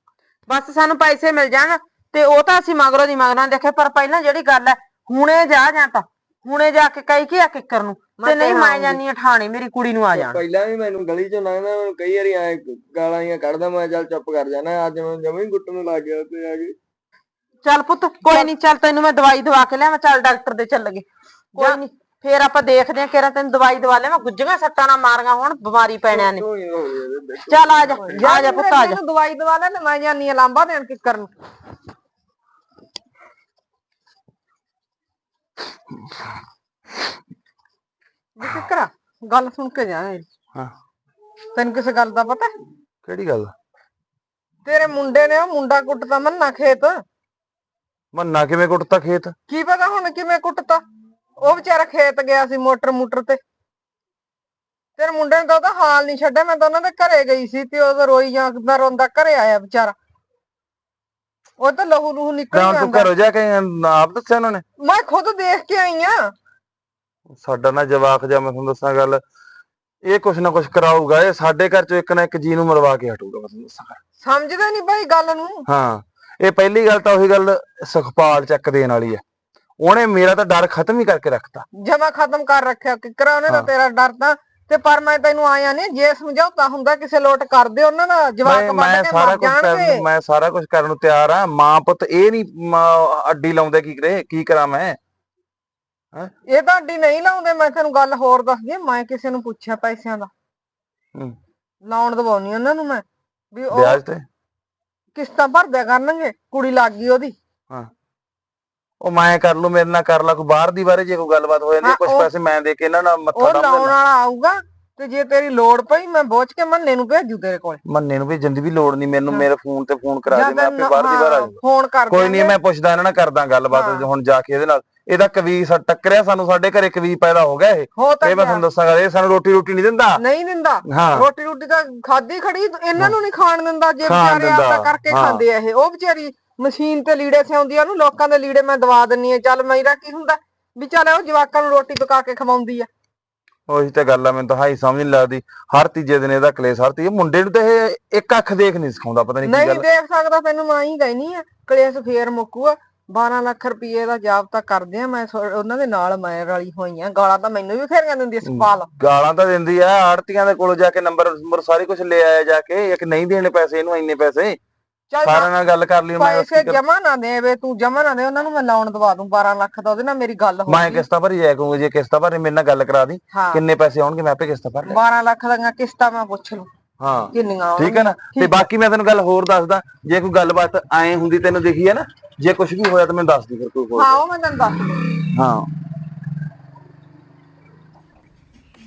ਬਸ ਸਾਨੂੰ ਪੈਸੇ ਮਿਲ ਜਾਣ ਤੇ ਉਹ ਤਾਂ ਅਸੀਂ ਮਗਰੋਂ ਦੀ ਮਗਰਾਂ ਦੇਖੇ ਪਰ ਪਹਿਲਾਂ ਜਿਹੜੀ ਗੱਲ ਹੈ ਹੁਣੇ ਜਾ ਜਾਂ ਤਾਂ ਹੁਣੇ ਜਾ ਕੇ ਕਹੀ ਕਿ ਆ ਕਿੱਕਰ ਨੂੰ? ਤੇ ਮੈਂ ਨਹੀਂ ਤੇ ਮੈਂ। ਜਾਨੀ ਆ ਠਾਣੇ ਮੇਰੀ ਕੁੜੀ ਨੂੰ ਆ ਜਾਣ। ਪਹਿਲਾਂ ਵੀ ਮੈਨੂੰ ਗਲੀ ਚੋਂ ਲੰਘਦਾ ਮੈਨੂੰ ਕਈ ਵਾਰੀ ਐ ਗਾਲਾਂ ਜੀਆਂ ਕੱਢਦਾ ਮੈਂ ਚੱਲ ਚੁੱਪ ਕਰ ਜਾਣਾ ਅੱਜ ਮੈਂ ਜਮਾਂ ਹੀ ਗੁੱਟ ਨੂੰ ਲੱਗ ਗਿਆ ਉੱਤੇ ਆ ਕੇ। ਚੱਲ ਪੁੱਤ ਕੋਈ ਨਹੀਂ ਚੱਲ ਤੈਨੂੰ ਮੈਂ ਦਵਾਈ ਦਵਾ ਕੇ ਲਿਆਵਾਂ ਚੱਲ ਡਾਕਟਰ ਦੇ ਚੱਲ ਗਏ। ਕੋਈ ਨਹੀਂ ਫੇਰ ਆਪਾਂ ਦੇਖਦੇ ਆ ਕਿਹੜਾ ਤੈਨੂੰ ਦਵਾਈ ਦਵਾ ਲਿਆਵਾਂ। ਗੁੱਜੀਆਂ ਸੱਟਾਂ ਨਾ ਮਾਰੀਆਂ ਹੁਣ ਬਿਮਾਰੀ ਪੈਣਿਆਂ ਨੇ। ਗਈ। ਚੱਲ ਆ ਜਾ ਆ ਜਾ ਪੁੱਤ ਆ ਜਾ। ਦਵਾਈ ਦਵਾ ਲੈ ਤੇ ਮੈਂ ਜਾਨੀ ਆ ਲਾਂਬਾ ਦੇਣ ਕਿੱਕਰ ਨੂੰ। ਵੀ ਕਿੱਕਰਾ ਗੱਲ ਸੁਣ ਕੇ ਜਾ ਮੇਰੀ। ਹਾਂ। ਤੈਨੂੰ ਕਿਸੇ ਗੱਲ ਦਾ ਪਤਾ? ਕਿਹੜੀ ਗੱਲ? ਤੇਰੇ ਮੁੰਡੇ ਨੇ ਉਹ ਮੁੰਡਾ ਕੁੱਟਦਾ ਮੰਨਾ ਖੇਤ। ਮੰਨਾ ਕਿਵੇਂ ਕੁੱਟਤਾ ਖੇਤ? ਕੀ ਪਤਾ ਹੁਣ ਕਿਵੇਂ ਕੁੱਟਤਾ? ਉਹ ਵਿਚਾਰਾ ਖੇਤ ਗਿਆ ਸੀ ਮੋਟਰ ਮੋਟਰ ਤੇ। ਤੇਰੇ ਮੁੰਡੇ ਨੇ ਤਾਂ ਉਹਦਾ ਹਾਲ ਨਹੀਂ ਛੱਡਿਆ ਮੈਂ ਤਾਂ ਉਹਨਾਂ ਦੇ ਘਰੇ ਗਈ ਸੀ ਤੇ ਉਹ ਰੋਈ ਜਾਂਦਾ ਰੋਂਦਾ ਘਰੇ ਆਇਆ ਵਿਚਾਰਾ। ਉਹ ਤਾਂ ਲਹੂ ਲਹੂ ਨਿਕਲ ਤਾਂ ਤੂੰ ਜਾਂਦਾ। ਘਰੋਂ ਜਾ ਕੇ ਆਪ ਦੱਸਿਆ ਉਹਨਾਂ ਨੇ? ਮੈਂ ਖੁਦ ਦੇਖ ਕੇ ਆਈ ਆ। ਸਾਡਾ ਨਾ ਜਵਾਕ ਜਾਂ ਮੈਂ ਤੁਹਾਨੂੰ ਦੱਸਾਂ ਗੱਲ ਇਹ ਕੁਛ ਨਾ ਕੁਛ ਕਰਾਊਗਾ ਇਹ ਸਾਡੇ ਘਰ ਚੋਂ ਇੱਕ ਨਾ ਇੱਕ ਜੀ ਨੂੰ ਮਰਵਾ ਕੇ ਹਟੂਗਾ ਮੈਂ ਤੁਹਾਨੂੰ ਦੱਸਾਂ ਗੱਲ। ਸਮਝਦਾ ਨਹੀਂ ਭਾਈ ਗੱਲ ਨੂੰ? ਹਾਂ ਇਹ ਪਹਿਲੀ ਗੱਲ ਤਾਂ ਉਹੀ ਗੱਲ ਸੁਖਪਾਲ ਚੱਕ ਦੇਣ ਵਾਲੀ ਹੈ। ਉਹਨੇ ਮੇਰਾ ਤਾਂ ਡਰ ਖਤਮ ਹੀ ਕਰਕੇ ਰੱਖਤਾ। ਜਮਾ ਖਤਮ ਕਰ ਰੱਖਿਆ। ਕਿਕਰਾ ਉਹਨੇ ਤਾਂ। ਤੇਰਾ ਡਰ ਤਾਂ ਤੇ ਪਰ ਮੈਂ ਤੈਨੂੰ ਆਇਆ ਨਹੀਂ ਜੇ ਸਮਝੌਤਾ ਹੁੰਦਾ ਕਿਸੇ ਲੋਟ ਕਰਦੇ ਉਹਨਾਂ ਦਾ ਜਵਾਕ ਮੈਂ ਵੱਢ ਕੇ ਸਾਰਾ ਮਰ ਕੁਝ ਕਰਨ ਜਾਣਗੇ। ਨੂੰ ਮੈਂ ਸਾਰਾ ਕੁਝ ਕਰਨ ਨੂੰ ਤਿਆਰ ਆ। ਮਾਂ ਪੁੱਤ ਇਹ ਨਹੀਂ ਅੱਡੀ ਲਾਉਂਦੇ ਕੀ ਕਰੇ ਕੀ ਕਰਾਂ ਮੈਂ? ਇਹ ਤਾਂ ਅੱਡੀ ਨਹੀਂ ਲਾਉਂਦੇ ਮੈਂ ਤੈਨੂੰ ਗੱਲ ਹੋਰ ਦੱਸਦੀ ਆਂ, ਮੈਂ ਕਿਸੇ ਨੂੰ ਪੁੱਛਿਆ ਪੈਸਿਆਂ ਦਾ। ਹੂੰ। ਲਾਉਣ ਦਵਾਉਣੀ ਉਹਨਾਂ ਨੂੰ ਮੈਂ ਵੀ ਉਹ ਵਿਆਜ ਤੇ? ਕਿਸ਼ਤਾਂ ਭਰਦਿਆ ਕਰਨਗੇ ਕੁੜੀ ਲੱਗ ਗਈ ਉਹਦੀ। ਉਹ ਮੈਂ ਕਰ ਲੂ ਮੇਰੇ ਨਾਲ ਕਰ ਲਾ ਕੋਈ ਬਾਹਰ ਦੀ ਬਾਰੇ ਜੇ ਕੋਈ ਗੱਲਬਾਤ ਹੋ ਜਾਂਦੀ ਹਾਂ, ਕੁਝ ਉਹ- ਪੈਸੇ ਮੈਂ ਦੇ ਕੇ ਇਹਨਾਂ ਨਾਲ ਮੱਥਾ ਉਹ ਡੰਮ ਲਾਉਣ ਲੈਣਾ ਵਾਲਾ ਆਊਗਾ ਤੇ ਜੇ ਤੇਰੀ ਲੋੜ ਪਈ ਮੈਂ ਬੋਝ ਕੇ ਮੰਨੇ ਨੂੰ ਭੇਜੂ ਤੇਰੇ ਕੋਲ। ਮੰਨੇ ਨੂੰ ਭੇਜਣ ਦੀ ਵੀ ਲੋੜ ਨਹੀਂ ਮੈਨੂੰ। ਮੇਰੇ ਫੋਨ ਤੇ ਫੋਨ ਕਰਾ ਦੇ ਮੈਂ ਆਪੇ ਬਾਹਰ ਦੀ ਬਾਹਰ ਆ ਹਾਂ, ਜਾਊਂਗਾ। ਫੋਨ ਕਰ ਕੋਈ ਨਹੀਂ ਦਿਆਂਗੇ। ਮੈਂ ਪੁੱਛਦਾ ਇਹਨਾਂ ਨਾਲ ਕਰਦਾ ਗੱਲਬਾਤ ਹਾਂ। ਹੁਣ ਜਾ ਕੇ ਇਹਦੇ ਨਾਲ। ਇਹਦਾ ਕਵੀ ਸਾ ਟੱਕਰਿਆ ਸਾਨੂੰ ਸਾਡੇ ਘਰੇ ਕਵੀ ਪੈਦਾ ਹੋ ਗਿਆ ਇਹ। ਹੋ ਤਾਂ ਇਹ ਮੈਂ ਗਿਆ। ਤੁਹਾਨੂੰ ਦੱਸਾਂਗਾ ਇਹ ਸਾਨੂੰ ਰੋਟੀ ਰੋਟੀ ਨਹੀਂ ਦਿੰਦਾ। ਨਹੀਂ ਦਿੰਦਾ। ਹਾਂ। ਰੋਟੀ ਰੋਟੀ ਤਾਂ ਖਾਦੀ ਖੜੀ ਇਹਨਾਂ ਨੂੰ ਨਹੀਂ ਖਾਣ ਦਿੰਦਾ ਜੇ ਖਾਣ ਵਿਚਾਰੇ ਆਪਦਾ ਦਿੰਦਾ, ਕਰਕੇ ਹਾਂ। ਖਾਂਦੇ ਆ ਇਹ। ਉਹ ਵਿਚਾਰੀ ਮਸ਼ੀਨ ਤੇ ਲੀੜੇ ਸਿਆਉਂਦੀ ਆ ਉਹਨੂੰ ਲੋਕਾਂ ਦੇ ਲੀੜੇ ਮੈਂ ਦਵਾ ਦਿੰਨੀ ਆ ਚੱਲ ਮੇਰਾ ਕੀ ਹੁੰਦਾ? ਵੀ ਚੱਲ ਉਹ ਜਵਾਕਾਂ ਨੂੰ ਰੋਟੀ ਪਕਾ ਕੇ ਖਵਾਉਂਦੀ ਆ। ਉਹੀ ਤਾਂ ਗੱਲ ਆ ਮੈਨੂੰ ਤਾਂ ਹਾਈ ਸਮਝ ਨਹੀਂ ਲੱਗਦੀ। ਹਰ ਤੀਜੇ ਦਿਨ ਇਹਦਾ ਕਲੇਸ਼ ਹਰ ਤੀਜੇ ਮੁੰਡੇ ਨੂੰ ਤਾਂ ਇਹ ਇੱਕ ਅੱਖ ਦੇਖ ਨਹੀਂ ਸਿਖਾਉਂਦਾ ਪਤਾ ਨਹੀਂ ਕੀ ਨਹੀਂ ਗੱਲ ਦੇਖ ਸਕਦਾ ਤੈਨੂੰ ਮੈਂ ਹੀ ਕਹਿਨੀ ਆ ਕਲੇਸ਼ ਫੇਰ ਮੁੱਕੂਆ। 12 ਲੱਖ ਰੁਪਏ ਦਾ ਜਾਬਤਾ ਕਰਦੇ ਆ ਮੈਂ ਉਹਨਾਂ ਦੇ ਨਾਲ ਮੈਂ ਰਲੀ ਹੋਈ ਆ ਗਾਲਾਂ ਤਾਂ ਮੈਨੂੰ ਵੀ ਫੇਰੀਆਂ ਦਿੰਦੀ ਆ ਸਪਾਲ ਗਾਲਾਂ ਤਾਂ ਦਿੰਦੀ ਆ ਆੜਤੀਆਂ ਦੇ ਕੋਲ ਜਾ ਕੇ ਨੰਬਰ ਨੰਬਰ ਸਾਰੇ ਕੁਝ ਲੈ ਆਇਆ ਜਾ ਕੇ ਇੱਕ ਨਹੀਂ ਦੇਣੇ ਪੈਸੇ ਇਹਨੂੰ ਇੰਨੇ ਪੈਸੇ। ਚੱਲ ਸਾਰਿਆਂ ਨਾਲ ਗੱਲ ਕਰ ਲਈ ਮੈਂ ਪੈਸੇ ਕਰ- ਜਮਾ ਨਾ ਦੇਵੇ ਤੂੰ ਜਮਾ ਨਾ ਦੇ ਉਹਨਾਂ ਨੂੰ ਮੈਂ ਲਾਉਣ ਦਵਾ ਦੂੰ 12 ਲੱਖ ਦਾ ਉਹਦੇ ਨਾਲ ਮੇਰੀ ਗੱਲ ਹੋ ਮੈਂ ਕਿਸ਼ਤਾਂ ਭਰੀ ਜਾਇਆ ਕਰੂੰਗਾ ਜੇ ਕਿਸ਼ਤਾਂ ਭਰੇ ਮੇਰੇ ਨਾਲ ਗੱਲ ਕਰਾ ਦੀ ਹਾਂ। ਕਿੰਨੇ ਪੈਸੇ ਆਉਣਗੇ ਮੈਂ ਆਪੇ ਕਿਸ਼ਤਾਂ ਭਰ ਲਿਆ 12 ਲੱਖ ਦੀਆਂ ਕਿਸ਼ਤਾਂ ਮੈਂ ਪੁੱਛ ਲੂੰ ਹਾਂ। ਕਿੰਨੀਆਂ ਠੀਕ ਹੈ ਨਾ? ਤੇ ਬਾਕੀ ਮੈਂ ਤੈਨੂੰ ਗੱਲ ਹੋਰ ਦੱਸਦਾ ਜੇ ਕੋਈ ਗੱਲਬਾਤ ਐ ਹੁੰਦੀ ਤੈਨੂੰ ਦਿਖੀ ਹੈ ਨਾ ਜੇ ਕੁਝ ਵੀ ਹੋਇਆ ਤਾਂ ਮੈਨੂੰ ਦੱਸ ਦੀ ਫਿਰ ਕੋਈ ਹੋਰ ਹਾਂ ਉਹ ਮੈਂ ਤੈਨੂੰ ਦੱਸ ਦੂੰ ਹਾਂ।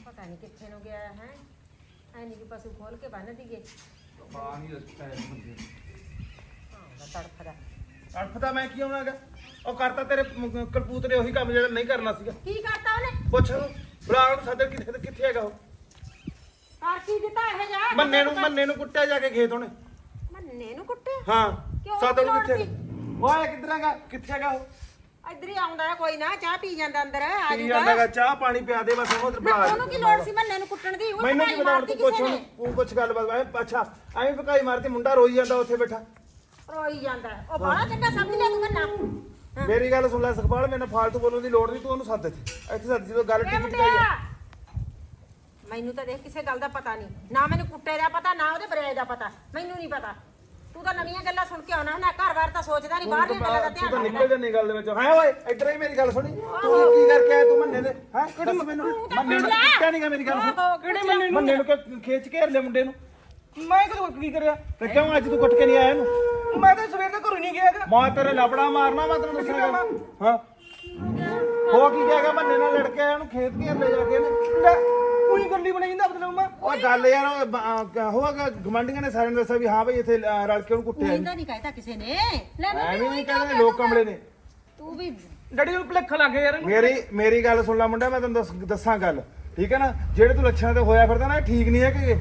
ਪਤਾ ਨਹੀਂ ਕਿੱਥੇ ਨੂੰ ਗਿਆ ਹੈ ਐ ਨਹੀਂ ਕਿ ਪਸ਼ੂ ਖੋਲ ਕੇ ਬੰਨ ਦੀਏ ਤੜਫਦਾ ਅੜਫਦਾ ਮੈਂ ਕੀ ਆਉਣਾਗਾ ਉਹ ਕਰਤਾ ਤੇਰੇ ਮ- ਕਰਪੂਤ ਨੇ ਉਹੀ ਕੰਮ ਜਿਹੜਾ ਨਹੀਂ ਕਰਨਾ ਸੀਗਾ। ਕੀ ਕਰਤਾ ਉਹਨੇ? ਪੁੱਛ ਉਹਨੂੰ। ਬੁਲਾ ਉਹਨੂੰ ਸਦਰ ਕਿੱਥੇ ਕਿੱਥੇ ਹੈਗਾ ਉਹ? ਕਰ ਕੀ ਦਿੱਤਾ ਇਹ ਜਾ ਮੰਨੇ ਨੂੰ ਮੰਨੇ ਨੂੰ ਕੁੱਟਿਆ ਜਾ ਕੇ ਖੇਤ ਉਹਨੇ। ਮੰਨੇ ਨੂੰ ਕੁੱਟੇ ਹਾਂ। ਕਿਉਂ ਸਦਰ ਲੋੜ ਕਿੱਥੇ? ਓਏ ਕਿੱਧਰ ਹੈਗਾ? ਕਿੱਥੇ ਹੈਗਾ ਉਹ? ਇੱਧਰ ਹੀ ਆਉਂਦਾ ਹੈ ਕੋਈ ਨਾ ਚਾਹ ਪੀ ਜਾਂਦਾ ਅੰਦਰ ਆ ਕੀ ਜਾਂਦਾਗਾ ਚਾਹ ਪਾਣੀ ਪਿਆ ਦੇ ਬਸ ਉਹਨੂੰ ਉਧਰ ਨਾ ਬੁਲਾ ਉਹਨੂੰ ਕੀ ਲੋੜ ਸੀ ਮੰਨੇ ਨੂੰ ਕੁੱਟਣ ਦੀ? ਉਹ ਮੈਨੂੰ ਕੀ ਪਤਾ ਤੂੰ ਪੁੱਛ ਕਿਸੇ ਉਹਨੂੰ ਨੇ ਤੂੰ ਪੁੱਛ ਗੱਲਬਾਤ ਐ ਅੱਛਾ ਐਵੇਂ ਭਕਾਈ ਮਾਰਤੀ ਮੁੰਡਾ ਰੋਈ ਜਾਂਦਾ ਉੱਥੇ ਬੈਠਾ। ਰੋਈ ਜਾਂਦਾ ਹੈ। ਉਹ ਬਾਹਲਾ ਚੰਗਾ ਸਮਝ ਲਿਆ ਤੂੰ ਕੰਨਾ ਮੇਰੀ ਗੱਲ ਸੁਣ ਲੈ ਸੁਖਪਾਲ ਮੈਨੂੰ ਫਾਲਤੂ ਬੋਲਣ ਦੀ ਲੋੜ ਨਹੀਂ ਤੂੰ ਉਹਨੂੰ ਸੱਦ ਇੱਥੇ। ਇੱਥੇ ਸੱਦ ਜਦੋਂ ਗੱਲ ਇਹ ਟਿਕਟ ਮੁੰਡਿਆ! ਚਾਹੀਏ ਮੈਨੂੰ ਤਾਂ ਦੇਖ ਕਿਸੇ ਗੱਲ ਦਾ ਪਤਾ ਨਹੀਂ ਨਾ ਮੈਨੂੰ ਕੁੱਟੇ ਦਾ ਪਤਾ ਨਾ ਉਹਦੇ ਬਰੇ ਦਾ ਪਤਾ। ਮੈਨੂੰ ਨਹੀਂ ਪਤਾ। ਤੂੰ ਤਾਂ ਨਵੀਆਂ ਗੱਲਾਂ ਸੁਣ ਕੇ ਆਉਣਾ ਹੁੰਦਾ ਘਰ-ਬਾਰ ਤਾਂ ਸੋਚਦਾ ਨਹੀਂ ਬਾਹਰ ਦੀਆਂ ਗੱਲਾਂ ਦਾ ਤੂੰ ਧਿਆਨ ਤਾਂ ਰੱਖਦਾ। ਨਿਕਲ ਜਾਂਦੀ ਗੱਲ ਦੇ ਵਿੱਚ। ਹੈ ਓਏ ਇੱਧਰ ਹੀ ਮੇਰੀ ਗੱਲ ਸੁਣੀ। ਤੂੰ ਕੀ ਕਰਕੇ ਆਇਆ ਤੂੰ ਮੰਨੇ ਦੇ? ਹੈ? ਕਿਹੜੇ ਮੈਨੂੰ ਮੰਨੇ ਨੂੰ ਕਿਹਾ ਨਹੀਂਗਾ ਮੇਰੀ ਗੱਲ ਸੁਣ। ਕਿਹੜੇ ਮੰਨੇ ਮੰਨੇ ਨੂੰ ਕਿ ਖੇਚ ਘੇਰ ਲਿਆ ਮੁੰਡੇ ਨੂੰ। ਮੈਂ ਕਦੋਂ ਕੀ ਕਰਿਆ? ਤੇ ਕਿਉਂ ਅੱਜ ਤੂੰ ਕੁੱਟ ਕੇ ਨਹੀਂ ਆਇਆ ਇਹਨੂੰ? ਮੈਂ ਤਾਂ ਸਵੇਰ ਦਾ ਘਰੋਂ ਨਹੀਂ ਗਿਆ ਮੈਂ ਤੇਰੇ ਲਪੜਾ ਮਾਰਨਾ ਮੈਂ ਤੈਨੂੰ ਦੱਸਣਾ ਹਾਂ। ਹੋ ਕੀ ਜਾਏਗਾ ਮੰਨੇ ਨਾਲ ਲੜ ਕੇ ਆਇਆ ਉਹਨੂੰ ਖੇਤ ਘੇਰ ਲੈ ਜਾ ਕੇ ਇਹਨੇ। ਉਹੀ ਗੱਲੀ ਬਣਾਈ ਜਾਂਦਾ ਮਤਲਬ ਮੈਂ। ਉਹ ਗੱਲ ਯਾਰ ਹੋਗਾ ਗਮੰਡੀਆਂ ਨੇ ਸਾਰਿਆਂ ਨੇ ਦੱਸਿਆ ਵੀ ਹਾਂ ਬਈ ਇੱਥੇ ਅਹ ਰਲ ਕੇ ਉਹਨੂੰ ਕੁੱਟਿਆ ਇਹਦਾ ਨਹੀਂ ਕਹਿਤਾ ਕਿਸੇ ਨੇ। ਲੈ ਮੈਂ ਐਵੇਂ ਨਹੀਂ ਕਹਿੰਦੇ ਲੋਕ ਕਮਲੇ ਨੇ। ਤੂੰ ਵੀ ਡੈਡੀ ਨੂੰ ਭਲੇਖਾ ਲੱਗ ਗਿਆ ਯਾਰ ਮੇਰੀ ਮੇਰੀ ਗੱਲ ਸੁਣ ਲੈ ਮੁੰਡਾ ਮੈਂ ਤੈਨੂੰ ਦੱਸ- ਦੱਸਾਂ ਗੱਲ। ਠੀਕ ਹੈ ਨਾ? ਜਿਹੜੇ ਤੂੰ ਲੱਛਣਾਂ ਤੇ ਹੋਇਆ ਫਿਰਦਾ ਨਾ ਇਹ ਠੀਕ ਨਹੀਂ ਹੈ ਕਿ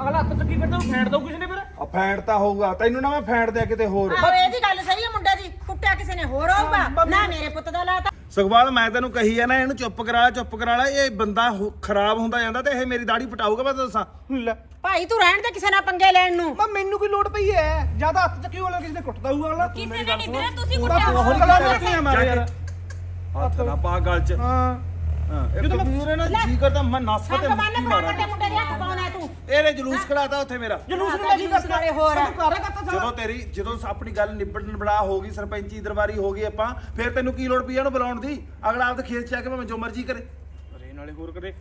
ਅਗਲਾ ਹੱਥ ਚੱਕੀ ਫਿਰਦਾ ਉਹ ਫੈਂਟ ਦੋ ਕਿਸੇ ਨੇ ਫਿਰ? ਆ ਫੈਂਟ ਤਾਂ ਹੋਊਗਾ ਤੈਨੂੰ ਨਾ ਮੈਂ ਫੈਂਟ ਦਿਆ ਕਿਤੇ ਹੋਰ। ਆਹੋ ਇਹਦੀ ਗੱਲ ਸਹੀ ਹੈ ਮੁੰਡੇ ਦੀ ਕੁੱਟਿਆ ਕਿਸੇ ਨੇ ਹੋਰ ਹੋਊਗਾ। ਨਾ ਮੇਰੇ ਪੁੱਤ ਦਾ ਲਾਤਾ। ਸੁਖਵਾਲ ਮੈਂ ਤੈਨੂੰ ਕਹੀ ਆ ਨਾ ਇਹਨੂੰ ਚੁੱਪ ਕਰਾ ਚੁੱਪ ਕਰਾ ਲੈ ਇਹ ਬੰਦਾ ਹੋ- ਖਰਾਬ ਹੁੰਦਾ ਜਾਂਦਾ ਤੇ ਇਹ ਮੇਰੀ ਦਾੜੀ ਪਟਾਊਗਾ ਮੈਂ ਤੈਨੂੰ ਦੱਸਾਂ। ਲੈ। ਭਾਈ ਤੂੰ ਰਹਿਣ ਦੇ ਕਿਸੇ ਨਾਲ ਪੰਗੇ ਲੈਣ ਨੂੰ। ਮੈਂ ਮੈਨੂੰ ਕੋਈ ਲੋੜ ਪਈ ਐ? ਜ਼ਿਆਦਾ ਹੱਥ ਚੱਕੀ ਵਾਲਾ ਕਿਸੇ ਨੇ ਕੁੱਟਦਾ ਹੋਊਗਾ ਅਗਲਾ? ਕਿਸੇ ਨੇ ਨਹੀਂ ਵੀਰੇ ਤੁਸੀਂ ਹੋਰ ਗੱਲਾਂ ਕਰਦੀਆਂ ਮਾਰੇ ਯਾਰ। ਹੱਥ ਨਾ ਪਾ ਗਲ ਚ। ਹਾਂ। ਹਾਂ ਇਹ ਤਾਂ ਵੀਰ ਨਾ ਜੀ ਕਰਦਾ ਮੈਂ ਨਸ ਤੇ ਸੰਗ ਬੰਨ ਭਰਾ ਵੱਡੇ ਮੁੰਡੇ ਦੇ ਹੱਥ ਪਾਉਣਾ ਤੂੰ। ਇਹਨੇ ਜਲੂਸ ਕਢਾਤਾ ਉੱਥੇ ਮੇਰਾ। ਜਲੂਸ ਨੂੰ ਲੱਗੀ ਨਾਲੇ ਹੋਰ ਆ। ਜਦੋਂ ਤੇਰੀ ਜਦੋਂ ਆਪਣੀ ਗੱਲ ਨਿਬੜਨ ਬੜਾ ਹੋ ਗਈ ਸਰਪੰਚੀ ਦਰਬਾਰੀ ਹੋ ਗਈ ਆਪਾਂ ਫਿਰ ਤੈਨੂੰ ਕੀ ਲੋੜ ਪਈ ਇਹਨੂੰ ਬੁਲਾਉਣ ਦੀ? ਅਗਲਾ ਆਪਦੇ ਖੇਤ ਚ ਆ ਕੇ ਭਾਵੇਂ ਜੋ ਮਰਜ਼ੀ ਕਰੇ। ਅਰੇ ਨਾਲੇ ਹੋਰ ਕਰੇ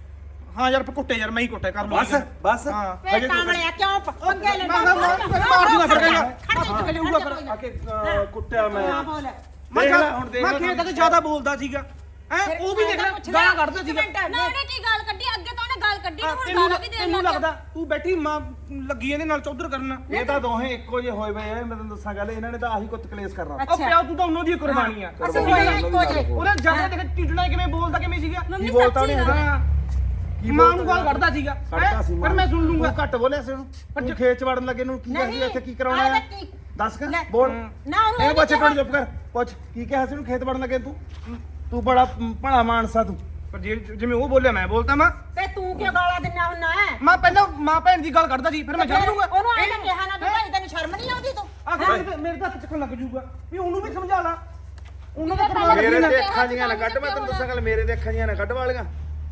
ਹਾਂ ਯਾਰ ਕੁੱਟੇ ਯਾਰ ਮੈਂ ਹੀ ਕੁੱਟੇ ਕਰ ਲਵਾਂ ਬਸ ਬਸ। ਹਾਂ ਵੇ ਕਾਮਲਿਆ ਕਿਉਂ? ਪੰਗੇ ਮੈਂ- ਮੈਂ- ਮੈਂ ਮਾਰ ਦੂੰਗਾ ਫਿਰ ਕਹਿੰਦਾ। ਖੜ ਜਾ ਇੱਥੇ ਲਊਗਾ ਫਿਰ ਆ ਕੇ ਅਹ, ਕੁੱਟਿਆ ਮੈਂ। ਹਾਂ ਬੋਲ ਦੇਖ ਲੈ ਹੁਣ ਦੇਖ ਲੈ ਖੇਤ ਤੇ ਜ਼ਿਆਦਾ ਬੋਲਦਾ ਸੀਗਾ। ਹੈ? ਉਹ ਵੀ ਦੇਖ ਲੈ ਗਾਲਾਂ ਕੱਢਦਾ ਸੀਗਾ। ਨਾ ਉਹਨੇ ਕੀ ਗੱਲ ਕੱਢੀ? ਅੱਗੇ ਤਾਂ ਉਹਨੇ ਗੱਲ ਕੱਢੀ ਹਾਂ, ਹੁਣ ਤੈਨੂੰ ਗਾਲਾਂ ਵੀ ਦੇਣ ਤੈਨੂੰ ਲੱਗ ਲੱਗਦਾ ਤੂੰ ਬੈਠੀ ਮਾਂ ਲੱਗੀ ਇਹਦੇ ਨਾਲ ਚੌਧਰ ਕਰਨ। ਇਹ ਤਾਂ ਦੋਹੇ ਇੱਕੋ ਜਿਹੇ ਹੋਏ ਪਏ ਆ ਮੈਂ ਤੈਨੂੰ ਦੱਸਾਂ ਗੱਲ ਇਹਨਾਂ ਨੇ ਤਾਂ ਆਹੀ ਕੁੱਤ ਕਲੇਸ਼ ਕਰਨਾ। ਉਹ ਪਿਆ ਤੂੰ ਤਾਂ ਉਹਨਾਂ ਦੀ ਕੁਰਬਾਨੀ ਆ। ਅਸੀਂ ਹੋਏ ਆ ਇੱਕੋ ਜੇ ਉਹਦਾ ਜ਼ਿਆਦਾ ਦੇਖ ਟਿੱਟਣਾ ਕਿਵੇਂ ਬੋਲਦਾ ਕਿਵੇਂ ਸੀਗਾ? ਕੀ ਬੋਲਤਾ ਉਹਨੇ ਹਾਂ ਕੀ ਮਾਂ ਨੂੰ ਗਾਲ ਕੱਢਦਾ ਸੀਗਾ। ਕੱਢਦਾ ਸੀ ਹੈਂ? ਪਰ ਮੈਂ ਸੁਣ ਲੂੰਗਾ। ਘੱਟ ਬੋਲਿਆ ਸੀ ਉਹਨੂੰ। ਪਰ ਖੇਤ ਚ ਵੜਨ ਲੱਗੇ ਨੂੰ ਕੀ ਕਹਿੰਦੀ ਇੱਥੇ ਕੀ ਕਰਾਉਣਾ ਆਹ ਆ? ਤਾਂ ਕੀ- ਦੱਸ ਕਰ ਲੈ। ਬੋਲ। ਨਾ ਉਹਨੂੰ ਇਹ ਇਹ ਪੁੱਛ ਨਹੀਂ ਕੋਣ ਚੁੱਪ ਕਰ। ਪੁੱਛ ਕੀ ਕਿਹਾ ਸੀ ਉਹਨੂੰ ਖੇਤ ਵੜਨ ਲੱਗੇ ਤੂੰ? ਤੂੰ ਬੜਾ ਭਲਾ ਮਾਨਸਾ ਤੂੰ। ਪਰ ਜੇ- ਜਿਵੇਂ ਉਹ ਬੋਲਿਆ ਮੈਂ ਬੋਲਤਾ ਮਾਂ। ਤੇ ਤੂੰ ਕਿਉਂ ਗਾਲਾਂ ਦਿੰਨਾ ਹੁੰਨਾ ਹੈ? ਮਾਂ ਪਹਿਲਾਂ ਮਾਂ ਭੈਣ ਦੀ ਗੱਲ ਕਰਦਾ ਸੀ ਫਿਰ ਮੈਂ ਛੱਡ ਦੂੰਗਾ ਉਹਨੂੰ ਐਂ ਤਾਂ ਕਿਹਾ ਨਾ ਵੀ ਭਾਈ ਤੈਨੂੰ ਸ਼ਰਮ ਨਹੀਂ ਆਉਂਦੀ ਤੂੰ? ਆਖਰ ਮੇਰੇ ਤੇ- ਮੇਰੇ ਤਾਂ ਹੱਥ ਚੱਕਣ ਲੱਗ ਜੂਗਾ ਵੀ ਉਹਨੂੰ ਵੀ ਸਮਝਾ ਲਾ। ਉਹਨੂੰ ਤਾਂ ਮੇਰੇ ਤੇ ਅੱਖਾਂ ਜੀਆਂ ਨਾ ਕੱਢ ਮੈਂ ਤੈਨੂੰ ਦੱਸਾਂ ਗੱਲ ਮੇਰੇ ਤੇ ਅੱਖਾਂ ਜੀਆਂ ਨਾ ਕੱਢ ਵਾਲੀਆਂ।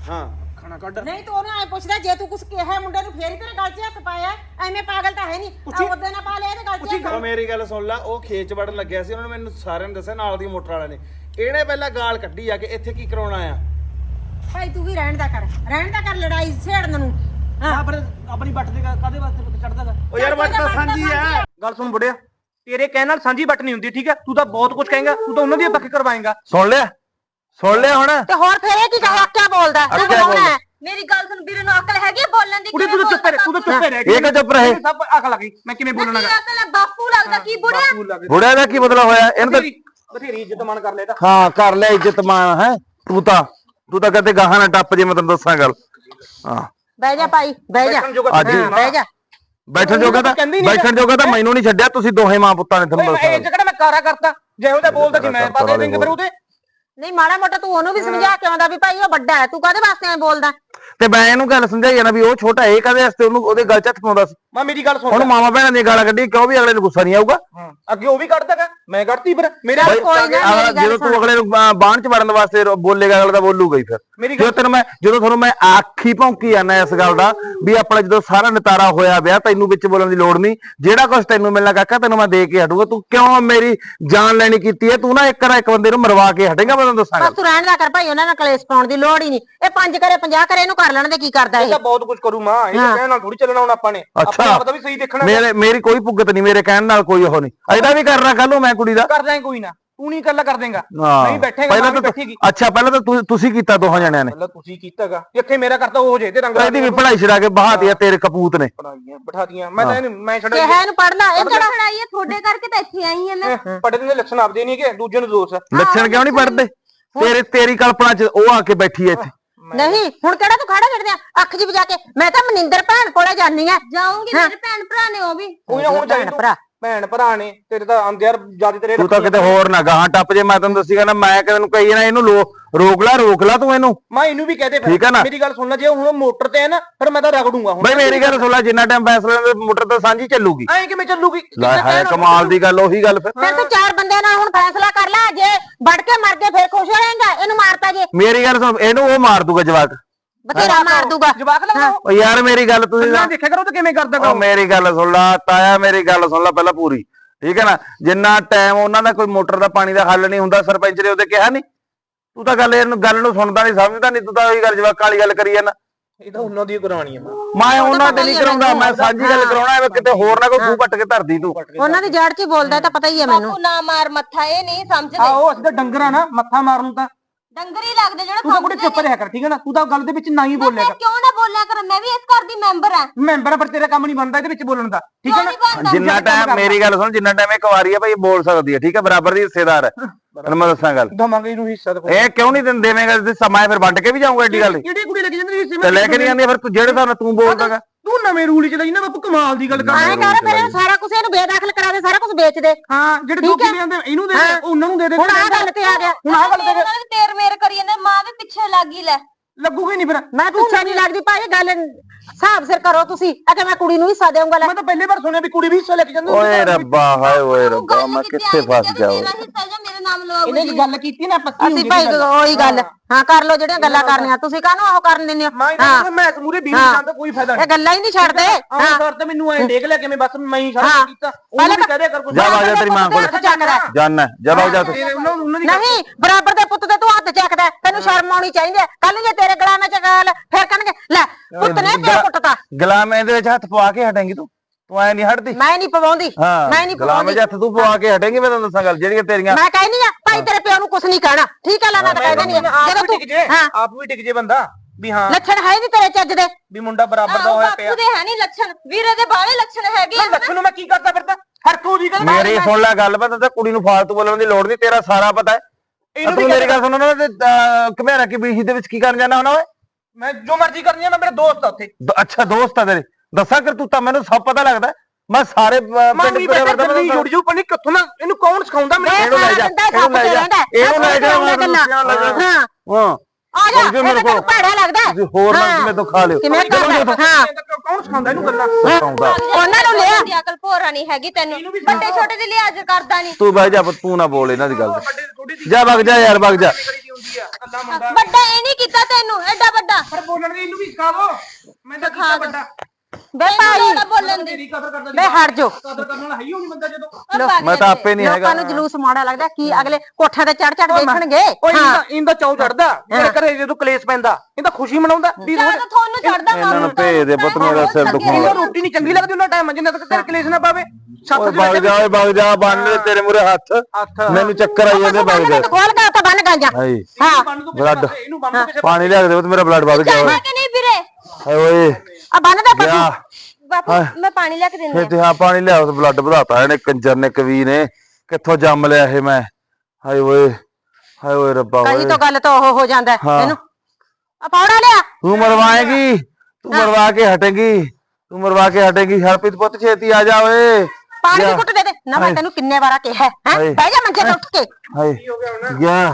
ਹਾਂ ਖਾਣਾ ਕੱਢ। ਨਹੀਂ ਤੂੰ ਉਹਨੂੰ ਐ ਪੁੱਛਦਾ ਜੇ ਤੂੰ ਕੁਝ ਕਿਹਾ ਮੁੰਡੇ ਨੂੰ ਫੇਰ ਹੀ ਤੇਰੇ ਗਲ 'ਚ ਹੱਥ ਪਾਇਆ ਐਵੇਂ ਪਾਗਲ ਤਾਂ ਹੈ ਨਹੀਂ। ਆ ਉਹਦੇ ਨਾਲ ਪਾ ਲਿਆ ਇਹਦੇ ਗਲ 'ਚ। ਉਹ ਮੇਰੀ ਗੱਲ ਸੁਣ ਲੈ ਉਹ ਖੇਤ ਚ ਵੜਨ ਲੱਗਿਆ ਸੀ ਉਹਨਾਂ ਨੇ ਮੈਨੂੰ ਸਾਰਿਆਂ ਨੇ ਦੱਸਿਆ ਨਾਲ ਦੀ ਮੋਟਰ ਵਾਲਿਆਂ ਨੇ। ਇਹਨੇ ਪਹਿਲਾਂ ਗਾਲ ਕੱਢੀ ਆ ਕਿ ਇੱਥੇ ਕੀ ਕਰਾਉਣਾ ਆ। ਭਾਈ ਤੂੰ ਵੀ ਰਹਿਣ ਦਾ ਕਰ। ਰਹਿਣ ਦਾ ਕਰ ਲੜਾਈ ਛੇੜਨ ਨੂੰ। ਹਾਂ। ਪਰ ਆਪਣੀ ਬੱਟ ਦੇ ਕਾਦੇ ਵਾਸਤੇ ਚੜਦਾਗਾ ਉਹ ਯਾਰ ਵੱਟ ਤਾਂ ਸਾਂਝੀ ਆ ਗੱਲ ਸੁਣ ਬੁੜਿਆ ਤੇਰੇ ਕਹਿਣ ਨਾਲ ਸਾਂਝੀ ਬੱਟ ਨਹੀਂ ਹੁੰਦੀ ਠੀਕ ਹੈ? ਤੂੰ ਤਾਂ ਬਹੁਤ ਕੁਝ ਕਹੇਂਗਾ ਤੂੰ ਤਾਂ ਉਹਨਾਂ ਦੀ ਪੱਕੇ ਕਰਵਾਏਂਗਾ। ਸੁਣ ਲਿਆ ਸੁਣ ਲਿਆ ਹੁਣ। ਤੇ ਹੋਰ ਫੇਰ ਇਹ ਕੀ ਕਹਾ ਕਿਆ ਬੋਲਦਾ ਕਿਆ ਬੋਲਦਾ? ਮੇਰੀ ਗੱਲ ਸੁਣ ਵੀਰੇ ਨੂੰ ਅਕਲ ਹੈਗੀ ਬੋਲਣ ਦੀ ਕੁੜੀ ਤੂੰ ਤਾਂ ਚੁੱਪ ਰਹਿ ਤੂੰ ਤਾਂ ਚੁੱਪ ਰਹਿ ਇਹ ਕਿ ਚੁੱਪ ਰਹੇ? ਸਭ ਅਕਲ ਆ ਗਈ ਮੈਂ ਕਿਵੇਂ ਬੋਲਣਾ ਅਕਲ ਹੈ ਬਾਪੂ ਲੱਗਦਾ ਕੀ ਬੁੜਿਆ? ਬੁੜਿਆ ਦਾ ਕੀ ਮਤਲਬ ਹੋਇਆ? ਇਹਨੂੰ ਤਾਂ ਬਥੇਰੀ ਬਥੇਰੀ ਇੱਜ਼ਤ ਮਾਨ ਕਰ ਲੈਦਾ ਹਾਂ ਕਰ ਲਿਆ ਇੱਜ਼ਤ ਮਾਨ ਹੈ ਤੂੰ ਤਾਂ। ਤੂੰ ਤਾਂ ਕਦੇ ਗਾਹਾਂ ਨਾ ਟੱਪ ਜੇ ਮੈਂ ਤੈਨੂੰ ਦੱਸਾਂ ਗੱਲ। ਹਾਂ। ਬਹਿ ਜਾ ਭਾਈ ਬਹਿ ਜਾ। ਅੱਜ ਹਾਂ, ਬਹਿ ਜਾ। ਬੈਠਣ ਜੋਗਾ ਤਾਂ ਕਹਿੰਦੀ ਨੀ ਬੈਠਣ ਜੋਗਾ ਤਾਂ ਮੈਨੂੰ ਨਹੀਂ ਛੱਡਿਆ ਤੁਸੀਂ ਦੋਹੇ ਮਾਂ ਪੁੱਤਾਂ ਨੇ ਤੁਹਾਨੂੰ ਦੱਸਾਂ ਇਹ ਗੱਲ। ਜਿਹੜਾ ਮੈਂ ਕਾਰਾ ਕਰਤਾ? ਜੇ ਉਹਦਾ ਬੋਲਦਾ ਸੀ ਮੈਂ ਪਾ ਦੇ ਦੇਂਗੇ ਫਿਰ ਉਹਦੇ? ਨਹੀਂ ਮਾੜਾ ਮੋਟਾ ਤੂੰ ਉਹਨੂੰ ਵੀ ਸਮਝਾ ਕੇ ਆਉਂਦਾ ਵੀ ਭਾਈ ਉਹ ਵੱਡਾ ਹੈ ਤੂੰ ਕਾਹਦੇ ਵਾਸਤੇ ਐ ਬੋਲਦਾ? ਤੇ ਮੈਂ ਇਹਨੂੰ ਗੱਲ ਸਮਝਾਈ ਜਾਣਾ ਵੀ ਉਹ ਛੋਟਾ ਇਹ ਕਦੇ ਵਾਸਤੇ ਉਹਨੂੰ ਉਹਦੇ ਗਲ ਚ ਹੱਥ ਪਾਉਂਦਾ ਸੀ? ਮੈਂ ਮੇਰੀ ਗੱਲ ਸੁਣ ਹੁਣ ਮਾਮਾ ਭੈਣਾਂ ਦੀਆਂ ਗਾਲਾਂ ਕੱਢੀ ਕਿਉਂ ਵੀ ਅਗਲੇ ਨੂੰ ਗੁੱਸਾ ਨਹੀਂ ਆਊਗਾ? ਅੱਗੇ ਉਹ ਵੀ ਕੱਢਦਾਗਾ ਮੈਂ ਕੱਢਤੀ ਫਿਰ। ਮੇਰੇ ਬਈ, ਕੋਈ ਨਾ, ਮੇਰੀ ਅਗਲਾ ਗੱਲ ਜਦੋਂ ਤੂੰ ਸੁਣ। ਅਗਲੇ ਨੂੰ ਬਾਂਹ ਚ ਵੜਨ ਵਾਸਤੇ ਰੋ- ਬੋਲੇਗਾ ਅਗਲਾ ਤਾਂ ਬੋਲੂਗਾ ਹੀ ਫਿਰ। ਮੇਰੀ ਜਦੋਂ ਤੈਨੂੰ ਮੈਂ ਜਦੋਂ ਤੁਹਾਨੂੰ ਮੈਂ ਆਖੀ ਭੌਂਕੀ ਜਾਂਦਾ ਇਸ ਗੱਲ ਦਾ ਵੀ ਆਪਣਾ ਜਦੋਂ ਸਾਰਾ ਨਿਤਾਰਾ ਹੋਇਆ ਵਿਆਹ ਤੈਨੂੰ ਵਿੱਚ ਬੋਲਣ ਦੀ ਲੋੜ ਨਹੀਂ। ਜਿਹੜਾ ਕੁਝ ਤੈਨੂੰ ਮਿਲਣਾ ਕਾਕਾ ਤੈਨੂੰ ਮੈਂ ਦੇ ਕੇ ਹਟੂਗਾ। ਤੂੰ ਕਿਉਂ ਮੇਰੀ ਜਾਨ ਲੈਣੀ ਕੀਤੀ ਹੈ? ਤੂੰ ਨਾ ਇੱਕ ਨਾ ਇੱਕ ਬੰਦੇ ਨੂੰ ਮਰਵਾ ਕੇ ਹਟੇਗਾ ਮੈਂ ਤੈਨੂੰ ਦੱਸਾਂਗਾ। ਬਸ ਤੂੰ ਰਹਿਣ ਦਾ ਕਰ ਭਾਈ ਉਹਨਾਂ ਨਾਲ ਕਲੇਸ਼ ਪਾਉਣ ਦੀ ਲੋੜ ਹੀ ਨਹੀਂ। ਇਹ ਪੰਜ ਕਰੇ 50 ਕਰੇ ਇਹਨੂੰ ਕਰ ਲੈਣ ਦੇ ਕੀ ਕਰਦਾ ਇਹ? ਇਹ ਤਾਂ ਬਹੁਤ ਕੁਝ ਕਰੂ ਮਾਂ। ਇਹ ਤਾਂ ਕਹਿਣ ਨਾਲ ਥੋੜੀ ਚੱਲਣਾ ਹੁਣ ਆਪਾਂ ਨੇ। ਅੱਛਾ। ਆਪ ਦਾ ਵੀ ਸਹੀ ਦੇਖਣਾ ਮੇਰੇ ਮੇਰੀ ਕੋਈ ਭੁਗਤ ਨਹੀਂ ਮੇਰੇ ਕਹਿਣ ਨਾਲ ਕੋਈ ਉਹ ਨਹੀਂ। ਇਹਦਾ ਵੀ ਕਰਨਾ ਕੱਲ ਨੂੰ ਮੈਂ ਕੁੜੀ ਦਾ। ਕਰ ਦਾਂਗੇ ਕੋਈ ਨਾ। ਤੂੰ ਨਹੀਂ ਇਕੱਲਾ ਕਰ ਦੇਂਗਾ। ਹਾਂ। ਨਹੀਂ ਬੈਠੇਗਾ ਪਹਿਲਾਂ ਤਾਂ ਅੱਛਾ ਪਹਿਲਾਂ ਤਾਂ ਤੁਸੀਂ- ਤੁਸੀਂ ਕੀਤਾ ਦੋਹਾਂ ਜਣਿਆਂ ਨੇ। ਪਹਿਲਾਂ ਤੁਸੀਂ ਕੀਤਾਗਾ। ਜਿੱਥੇ ਮੇਰਾ ਕਰਤਾ ਉਹ ਜੇ ਤੇ ਰੰਗ ਇਹਦੀ ਵੀ ਪੜਾਈ ਛਡਾ ਕੇ ਬਹਾਤੀ ਆ ਤੇਰੇ ਕਪੂਤ ਨੇ। ਪੜਾਈਆਂ ਬਿਠਾ ਦੀਆਂ ਮੈਂ ਤਾਂ ਇਹਨੂੰ ਮੈਂ ਛੱਡ ਕਿਹਾ ਇਹਨੂੰ ਪੜ ਲੈ ਇਹ ਕਿਹੜਾ ਲੜਾਈ ਹੈ ਤੁਹਾਡੇ ਕਰਕੇ ਤਾਂ ਇੱਥੇ ਆਈ ਆ ਮੈਂ। ਪੜਦੇ ਦੇ ਲੱਛਣ ਆਪਦੇ ਨਹੀਂ ਕਿ ਦੂਜੇ ਨੂੰ ਦੋਸ਼ ਲੱਛਣ ਕਿਉਂ ਨਹੀਂ ਪੜਦੇ ਤੇਰੇ ਤੇਰੀ ਕਲਪਨਾ ਚ ਉਹ ਆ ਕੇ ਬੈਠੀ ਐ ਇੱਥੇ। ਨਹੀਂ ਹੁਣ ਕਿਹੜਾ ਤੂੰ ਖੜਾ ਛੱਡਦੇ ਅੱਖ ਜੀ ਵਜਾ ਕੇ। ਮੈਂ ਤਾਂ ਮਨਿੰਦਰ ਭੈਣ ਕੋਲੇ ਜਾਨੀ ਆ। ਜਾਊਂਗੀ ਮੇਰੇ ਭੈਣ ਭਰਾ ਨੇ ਉਹ ਵੀ। ਕੋਈ ਨਾ ਹੁਣ ਜਾਈ ਭੈਣ ਤੂੰ। ਭਰਾ। ਭੈਣ ਭਰਾ ਨੇ ਤੇਰੇ ਤਾਂ ਆਂਦੇ ਯਾਰ ਜ਼ਿਆਦਾ ਤੇਰੇ ਤੂੰ ਤਾਂ ਕਿਤੇ ਹੋਰ ਨਾ ਗਾਹਾਂ ਟੱਪ ਜੇ ਮੈਂ ਤੈਨੂੰ ਦੱਸੀਗਾ ਨਾ ਮੈਂ ਕਿਤੇ ਨੂੰ ਕਹੀ ਨਾ ਇਹਨੂੰ ਲੋ- ਰੋਕ ਲੈ ਰੋਕ ਲੈ ਤੂੰ ਇਹਨੂੰ। ਮੈਂ ਇਹਨੂੰ ਵੀ ਕਹਦੇ ਠੀਕ ਨਾ? ਮੇਰੀ ਗੱਲ ਸੁਣ ਲੈ ਜੇ ਹੁਣ ਮੋਟਰ ਤੇ ਹੈ ਨਾ ਫਿਰ ਮੈਂ ਤਾਂ ਰਗੜੂੰਗਾ ਹੁਣ। ਬਈ ਮੇਰੀ ਗੱਲ ਸੁਣ ਲੈ ਜਿੰਨਾ ਟਾਈਮ ਫੈਸਲੇ ਦੇ ਮੋਟਰ ਤਾਂ ਸਾਂਝੀ ਚੱਲੂਗੀ। ਐਂ ਕਿਵੇਂ ਚੱਲੂਗੀ? ਲੈ ਹੈ ਕਮਾਲ ਦੀ ਗੱਲ ਉਹੀ ਗੱਲ ਫਿਰ। ਫਿਰ ਤੂੰ ਚਾਰ ਬੰਦਿਆਂ ਨਾਲ ਹੁਣ ਫੈਸਲਾ ਕਰ ਲੈ ਜੇ ਵੜ ਕੇ ਮਰ ਗਏ ਫਿਰ ਖੁਸ਼ ਹੋ ਜਾਏਗਾ ਇਹਨੂੰ ਮਾਰਤਾ ਜੇ। ਮੇਰੀ ਗੱਲ ਸੁਣ ਇਹਨੂੰ ਉਹ ਮਾਰ ਦੂਗਾ ਜਵਾਕ। ਬਥੇਰਾ ਮਾਰ ਦੂਗਾ। ਜਵਾਕ ਲਗਾਓ ਓ ਯਾਰ ਮੇਰੀ ਗੱਲ ਤੁਸੀਂ ਮੈਂ ਦੇਖਿਆ ਕਰੋ ਤਾਂ ਕਿਵੇਂ ਕਰਦਾ ਉਹ। ਮੇਰੀ ਗੱਲ ਸੁਣ ਲਾ ਤਾਇਆ ਮੇਰੀ ਗੱਲ ਸੁਣ ਲਾ ਪਹਿਲਾਂ ਪੂਰੀ। ਠੀਕ ਹੈ ਨਾ? ਜਿੰਨਾ ਟਾਈਮ ਉਹਨਾਂ ਦਾ ਕੋਈ ਮੋਟਰ ਦਾ ਪਾਣੀ ਦਾ ਹੱਲ ਨਹੀਂ ਹੁੰਦਾ ਸਰਪੰਚ ਨੇ ਉਹਦੇ ਕਿਹਾ ਨਹੀਂ ਤੂੰ ਤਾਂ ਗੱਲ ਇਹਨੂੰ ਗੱਲ ਨੂੰ ਸੁਣਦਾ ਨਹੀਂ ਸਮਝਦਾ ਨਹੀਂ ਤੂੰ ਤਾਂ ਉਹੀ ਗੱਲ ਜਵਾਕਾਂ ਵਾਲੀ ਗੱਲ ਕਰੀ ਜਾਂਦਾ। ਇਹ ਤਾਂ ਉਹਨਾਂ ਦੀ ਕਰਾਉਣੀ ਆ ਮੈਂ। ਮੈਂ ਉਹਨਾਂ ਤੇ ਨਹੀਂ ਕਰਾਉਂਦਾ ਮੈਂ ਸਾਂਝੀ ਗੱਲ ਕਰਾਉਣਾ ਐਵੇਂ ਕਿਤੇ ਹੋਰ ਨਾ ਕੋਈ ਖੂਹ ਪੱਟ ਕੇ ਧਰਦੀ ਤੂੰ। ਉਹਨਾਂ ਦੀ ਜੜ 'ਚ ਹੀ ਬੋਲਦਾ ਤਾਂ ਪਤਾ ਹੀ ਹੈ ਮੈਨੂੰ। ਨਾ ਮਾਰ ਮੱਥਾ ਇਹ ਨਹੀਂ ਸਮਝਦੇ। ਆਓ ਅਸੀਂ ਤਾਂ ਡੰਗਰਾਂ ਨਾ ਮੱਥਾ ਮਾਰਨ ਨੂੰ ਤਾਂ ਡੰਗਰੀ ਲੱਗਦੇ ਜਿਹੜਾ ਤੂੰ ਤਾਂ ਕੁੜੇ ਚੁੱਪ ਰਿਹਾ ਕਰ ਠੀਕ ਹੈ ਨਾ? ਤੂੰ ਤਾਂ ਗੱਲ ਦੇ ਵਿੱਚ ਨਾ ਹੀ ਬੋਲਿਆ ਕਰ। ਕਿਉਂ ਨਾ ਬੋਲਿਆ ਕਰ? ਮੈਂ ਵੀ ਇਸ ਘਰ ਦੀ ਮੈਂਬਰ ਆ ਮੈਂਬਰ ਆ, ਪਰ ਤੇਰਾ ਕੰਮ ਨਹੀਂ ਬਣਦਾ ਇਹਦੇ ਵਿੱਚ ਬੋਲਣ ਦਾ। ਠੀਕ ਹੈ ਨਾ? ਜਿੰਨਾ ਟਾਈਮ ਮੇਰੀ ਗੱਲ ਸੁਣ ਜਿੰਨਾ ਟਾਈਮ ਇਹ ਕੁਆਰੀ ਹੈ ਭਾਈ ਬੋਲ ਸਕਦੀ ਹੈ ਠੀਕ ਹੈ? ਬਰਾਬਰ ਦੀ ਹਿੱਸੇਦਾਰ ਹੈ। ਤੈਨੂੰ ਮੈਂ ਦੱਸਾਂ ਗੱਲ। ਦਵਾਂਗੇ ਇਹਨੂੰ ਹਿੱਸਾ ਦੇਖੋ ਇਹ ਕਿਉਂ ਨਹੀਂ ਤੈਨੂੰ ਦੇਵੇਂਗਾ ਤੇ ਸਮਾਂ ਫਿਰ ਵੰਡ ਕੇ ਵੀ ਜਾਊਂਗਾ ਏਡੀ ਗੱਲ। ਕਿਹੜੀ ਕੁੜੀ ਲੱਗੀ ਜਾਂਦੀ ਹਿੱਸੇ ਤੇ ਲੈ ਕੇ ਨਹੀਂ ਆਉਂਦੀ ਫਿਰ ਤੂੰ ਜਿਹੜੇ ਹਿਸਾਬ ਨਾਲ ਤੂੰ ਬੋਲਦਾਗਾ ਤੂੰ ਨਵੇਂ ਰੂਲ ਹੀ ਚਲਾਈ ਨਾ ਬਾਪੂ ਕਮਾਲ ਦੀ ਗੱਲ ਐਂ ਕਰ ਕਰ ਫਿਰ ਇਹਨੂੰ ਸਾਰਾ ਕੁਝ ਇਹਨੂੰ ਬੇਦਾਖਲ ਕਰਾ ਦੇ ਸਾਰਾ ਕੁਝ ਵੇਚ ਦੇ। ਹਾਂ ਜਿਹੜੇ ਦੋ। ਕਿਲੇ ਆਂਦੇ ਇਹਨੂੰ ਦੇ ਦੇ। ਉਹਨਾਂ ਨੂੰ ਦੇ ਦੇ। ਹੁਣ ਆਹ ਗੱਲ ਤੇ ਆ ਗਿਆ। ਹੁਣ ਆਹ ਗੱਲ ਤੇ ਤੇਰ ਮੇਰ ਕਰੀ ਜਾਂਦੇ ਮਾਂ ਵੀ ਪਿੱਛੇ ਲੱਗੀ ਲੈ। ਲੱਗੂਗੀ ਨਹੀਂ ਫਿਰ। ਮੈਂ ਪਿੱਛੇ ਨਹੀਂ ਲੱਗਦੀ ਭਾਈ ਗੱਲ ਹਿਸਾਬ ਸਿਰ ਕਰੋ ਤੁਸੀਂ। ਆ ਕਿ ਮੈਂ ਕੁੜੀ ਨੂੰ ਹਿੱਸਾ ਦੇਵਾਂਗਾ ਲੈ ਮੈਂ ਤਾਂ ਪਹਿਲੀ ਵਾਰ ਸੁਣਿਆ ਵੀ ਕੁੜੀ ਵੀ ਹਿੱਸਾ ਲੈ ਕੇ ਜਾਂਦੀ ਓਏ। ਰੱਬਾ ਹਾਏ ਓਏ ਰੱਬਾ ਮੈਂ ਕਿੱਥੇ ਫਸ ਗਿਆ ਓਏ। ਹਿੱਸਾ ਜਾਂ ਮੇਰੇ ਨਾਮ ਲਵਾਓ ਇਹਨੇ ਜੀ। ਗੱਲ ਕੀਤੀ ਨਾ ਪੱਕੀ ਅਸੀਂ ਭਾਈ। ਉਹੀ ਗੱਲ। ਹਾਂ। ਕਰ ਲੋ ਜਿਹੜੀਆਂ ਗੱਲਾਂ ਕਰਨੀਆਂ। ਤੁਸੀਂ ਕਾਹਨੂੰ ਉਹ ਕਰਨ ਦਿੰਦੇ ਹੋ? ਮੈਂ ਤਾਂ ਮੈਂ ਮੂਰੇ ਵੀਰ ਹਾਂ। ਜਾਂਦਾ ਕੋਈ ਫਾਇਦਾ ਇਹ ਨਹੀਂ। ਗੱਲਾਂ ਹੀ ਨਹੀਂ ਛੱਡਦੇ। ਆਹ ਸਰ ਤੇ ਮੈਨੂੰ ਐਂ ਦੇਖ ਲਿਆ ਕਿਵੇਂ ਬਸ ਮੈਂ ਹੀ ਸਾਰਾ ਹਾਂ। ਕੀਤਾ। ਉਹਨੂੰ ਵੀ ਕਹਦੇ ਕਰ ਕੁਝ ਜਾ ਬਾਜਾ ਤੇਰੀ ਮਾਂ ਕੋਲ। ਜਾਨਾ ਜਾ ਬਾਗ ਜਾ ਦੀ ਨਹੀਂ ਬਰਾਬਰ ਦੇ ਪੁੱਤ ਤੇ ਤੂੰ ਹੱਥ ਚੱਕਦਾ ਹੈ, ਤੈਨੂੰ ਸ਼ਰਮ ਆਉਣੀ ਚਾਹੀਦੀ ਹੈ। ਕੱਲ ਜੇ ਤੇਰੇ ਗਲਾਮੇ ਚ ਗੱਲ ਫਿਰ ਕਹਿਣਗੇ ਲੈ ਪੁੱਤ ਨੇ ਪਿਓ ਕੁੱਟਤਾ? ਗੁਲਾਮ ਇਹਦੇ ਵਿੱਚ ਹੱਥ ਪਵਾ ਕੇ ਹਟੇਂਗੀ ਤੂੰ। ਤੂੰ ਐ ਨਹੀਂ ਹਟਦੀ। ਮੈਂ ਨਹੀਂ ਪਵਾਉਂਦੀ। ਮੈਂ ਨਹੀਂ ਗੁਲਾਮ ਪਵਾਉਂਦੀ। ਵਿੱਚ ਹੱਥ ਤੂੰ ਪਵਾ ਕੇ ਹਟੇਂਗੀ ਮੈਂ ਤੈਨੂੰ ਦੱਸਾਂ ਗੱਲ ਜਿਹੜੀਆਂ ਤੇਰੀਆਂ ਮੈਂ ਕਹਿੰਦੀ ਆ ਭਾਈ ਤੇਰੇ ਪਿਓ ਨੂੰ ਕੁਝ ਨਹੀਂ ਕਹਿਣਾ। ਠੀਕ ਹੈ ਲਾਣਾ ਤਾਂ ਕਹਿ ਦੇਣੀ ਜਦੋਂ ਤੂੰ ਆਪ ਵੀ ਟਿਕ ਜੇ ਬੰਦਾ ਵੀ ਹਾਂ। ਲੱਛਣ ਹੈ ਨਹੀਂ ਤੇਰੇ ਚੱਜ ਦੇ। ਵੀ ਮੁੰਡਾ ਬਰਾਬਰ ਦਾ ਹੋਇਆ ਪਿਆ। ਬਾਪੂ ਦੇ ਹੈ ਨਹੀਂ ਲੱਛਣ। ਵੀਰੇ ਦੇ ਬਾਹਲੇ ਲੱਛਣ ਹੈਗੇ ਆ ਲੱਛਣ ਨੂੰ ਮੈਂ ਕੀ ਕਰਦਾ ਫਿਰਦਾ? ਹਰਕੂ ਦੀ ਗੱਲ ਮੇਰੀ ਸੁਣ ਲੈ ਗੱਲ ਪਤਾ ਤਾਂ ਕੁੜੀ ਨੂੰ ਫਾਲਤੂ ਬੋਲਣ ਦੀ ਲੋੜ ਨਹੀਂ ਤੇਰਾ ਸਾਰਾ ਪਤਾ ਹੈ। ਇਹਨੂੰ ਤੂੰ ਵੀ ਮੇਰੀ ਗੱਲ ਸੁਣ ਨਾ ਤੇ ਕਮੇਰਾ ਕੀ ਬੀਹੀ ਦੇ ਵਿੱਚ ਕੀ ਕਰਨ ਜਾਣਾ ਹੋਣਾ ਓਏ? ਮੈਂ ਜੋ ਮਰਜ਼ੀ ਕਰਨੀ ਆ ਮੈਂ ਮੇਰਾ ਦੋਸਤ ਆ ਉੱਥੇ। ਦ- ਅੱਛਾ ਦੋਸਤ ਆ ਤੇਰੇ। ਦੱਸਾਂ ਕਰ ਤੂੰ ਤਾਂ ਮੈਨੂੰ ਸਭ ਪਤਾ ਲੱਗਦਾ। ਮੈਂ ਸਾਰੇ ਅਹ, ਮੈਂ ਪਿੰਡ ਵੀ ਤੁਰਿਆ ਬੈਠਾ ਫਿਰਦਾ ਗੱਲੀ ਮੈਨੂੰ ਜੁੜ ਜੂ ਪਣੀ ਕਿੱਥੋਂ ਨਾ ਇਹਨੂੰ ਕੌਣ ਸਿਖਾਉਂਦਾ ਮੈਨੂੰ? ਇਹਨੂੰ ਲੈ ਜਾ ਇਹਨੂੰ ਲੈ ਜਾ ਇਹਨੂੰ ਮੈਂ ਲੈ ਜਾ ਹਾਂ। ਹਾਂ। ਆ ਜਾ ਇਹ ਮੇਰੇ ਕੋਲ- ਭੈੜਾ ਲੱਗਦਾ। ਤੁਸੀਂ ਹੋਰ ਨਾ। ਕਿਵੇਂ ਤੋਂ ਖਾ ਲਿਓ। ਕਿਵੇਂ ਕਰਦਾ ਹਾਂ। ਕੌਣ ਸਿਖਾਉਂਦਾ ਇਹਨੂੰ ਗੱਲਾਂ? ਸਿਖਾਉਂਦਾ। ਉਹਨਾਂ ਨੂੰ ਲਿਆ। ਦੀ ਅਕਲ ਭੋਰਾ ਨਹੀਂ ਹੈਗੀ ਤੈਨੂੰ। ਵੱਡੇ ਛੋਟੇ ਦੀ ਲਿਹਾਜ਼ ਕਰਦਾ ਨਹੀਂ। ਤੂੰ ਬਹਿ ਜਾ ਤੂੰ ਨਾ ਬੋਲ ਇਹਨਾਂ ਦੀ ਗੱਲ। ਜਾ ਵਗ ਜਾ ਯਾਰ ਵਗ ਜਾ। ਵੱਡਾ ਇਹ ਨਹੀਂ ਕੀਤਾ ਤੈਨੂੰ ਐਡਾ ਵੱਡਾ। ਪਰ ਬੋਲਣ ਦੀ ਇਹਨੂੰ ਵੀ ਸਿਖਾ ਦੋ ਮੈਂ ਤਾਂ ਕੀਤਾ ਵੱਡਾ। ਬੇ ਭਾਈ ਲੋੜਾ ਬੋਲਣ ਦੀ। ਤੇਰੀ ਕਦਰ ਕਰਦਾ ਬੇ ਹਟ ਜੋ ਕਦਰ ਕਰਨ ਵਾਲਾ ਹੈ ਹੀ ਨਹੀਂ ਬੰਦਾ ਜਦੋਂ। ਉਹ ਭਾਗ ਮੈਂ ਤਾਂ ਆਪੇ ਨਹੀਂ ਹੈਗਾ। ਲੋਕਾਂ ਨੂੰ ਜਲੂਸ ਮਾੜਾ ਲੱਗਦਾ ਕੀ ਅਗਲੇ ਕੋਠਿਆਂ ਤੇ ਚੜ ਚੜ ਦੇਖਣਗੇ। ਓਏ ਇਹਦਾ ਇਹਦਾ ਚੌ ਚੜਦਾ ਮੇਰੇ ਘਰੇ ਜਦੋਂ ਕਲੇਸ਼ ਪੈਂਦਾ ਇਹਦਾ ਖੁਸ਼ੀ ਮਨਾਉਂਦਾ ਵੀ ਰੋਜ਼ ਤਾਂ ਤੁਹਾਨੂੰ ਚੜਦਾ ਇਹਨਾਂ ਨੂੰ ਭੇਜ ਦੇ ਪੁੱਤ ਮੇਰਾ ਸਿਰ ਇਹਨੂੰ ਦੁਖਾਉਂਦਾ ਰੋਟੀ ਨਹੀਂ ਚੰਗੀ ਲੱਗਦੀ ਉਹਨਾਂ ਟਾਈਮ ਜਿੰਨਾ ਤੱਕ ਤੇਰੇ ਕਲੇਸ਼ ਨਾ ਪਾਵੇ। ਸੱਤ ਓਏ ਵਗ ਜਾ ਓਏ ਵਗ ਜਾ ਬੰਨ ਦੇ ਤੇਰੇ ਮੂਰੇ ਹੱਥ। ਹੱਥ। ਮੈਨੂੰ ਚੱਕਰ ਆਈ ਜਾਂਦੇ ਵਗ ਜਾ। ਖੋਲ ਕੇ ਉੱਥੇ ਬੰਨ ਗਾਂਜਾ ਹਾਏ ਹਾਂ। ਬੰਨ ਤੋਂ ਬਲੱਡ। ਪਾਣੀ ਲਿਆ ਕੇ ਦੇ ਮੇਰਾ ਬਲੱਡ ਗਿਆ ਓਏ। ਵੀਰੇ? ਹਾਏ ਓਏ। ਆ ਬੰਨ ਦੇ ਗਿਆ ਬਾਪੂ ਮੈਂ ਪਾਣੀ ਲੈ ਕੇ ਦਿੰਦੀ। ਫੇ ਤੇ ਹਾਂ ਪਾਣੀ ਲਿਆ ਉਸ ਬਲੱਡ ਵਧਾਤਾ ਇਹਨੇ ਕੰਜਰ ਨੇ ਕਵੀ ਨੇ। ਕਿੱਥੋਂ ਜੰਮ ਲਿਆ ਇਹ ਮੈਂ? ਹਾਏ ਓਏ ਹਾਏ ਓਏ ਰੱਬਾ ਕਹੀ ਓਏ। ਤੋਂ ਗੱਲ ਤਾਂ ਉਹ ਹੋ ਜਾਂਦਾ ਹੈ। ਹਾਂ। ਇਹਨੂੰ। ਆ ਪੌੜਾ ਲਿਆ। ਤੂੰ ਮਰਵਾਏਗੀ ਤੂੰ ਮਰਵਾ ਕੇ ਹਟੇਗੀ। ਤੂੰ ਮਰਵਾ ਕੇ ਹਟੇਗੀ। ਹਰਪ੍ਰੀਤ ਪੁੱਤ ਛੇਤੀ ਆ ਜਾ ਓਏ। ਪਾਣੀ ਦੀ। ਘੁੱਟ ਦੇ ਦੇ। ਨਾ ਮੈਂ ਤੈਨੂੰ ਕਿੰਨੇ ਵਾਰਾ ਕਿਹਾ ਹੈ ਹੈਂ? ਹਾਏ। ਬਹਿ ਜਾ ਮੰਜੇ ਤੇ ਉੱਠ ਕੇ। ਹਾਏ। ਗਿਆ।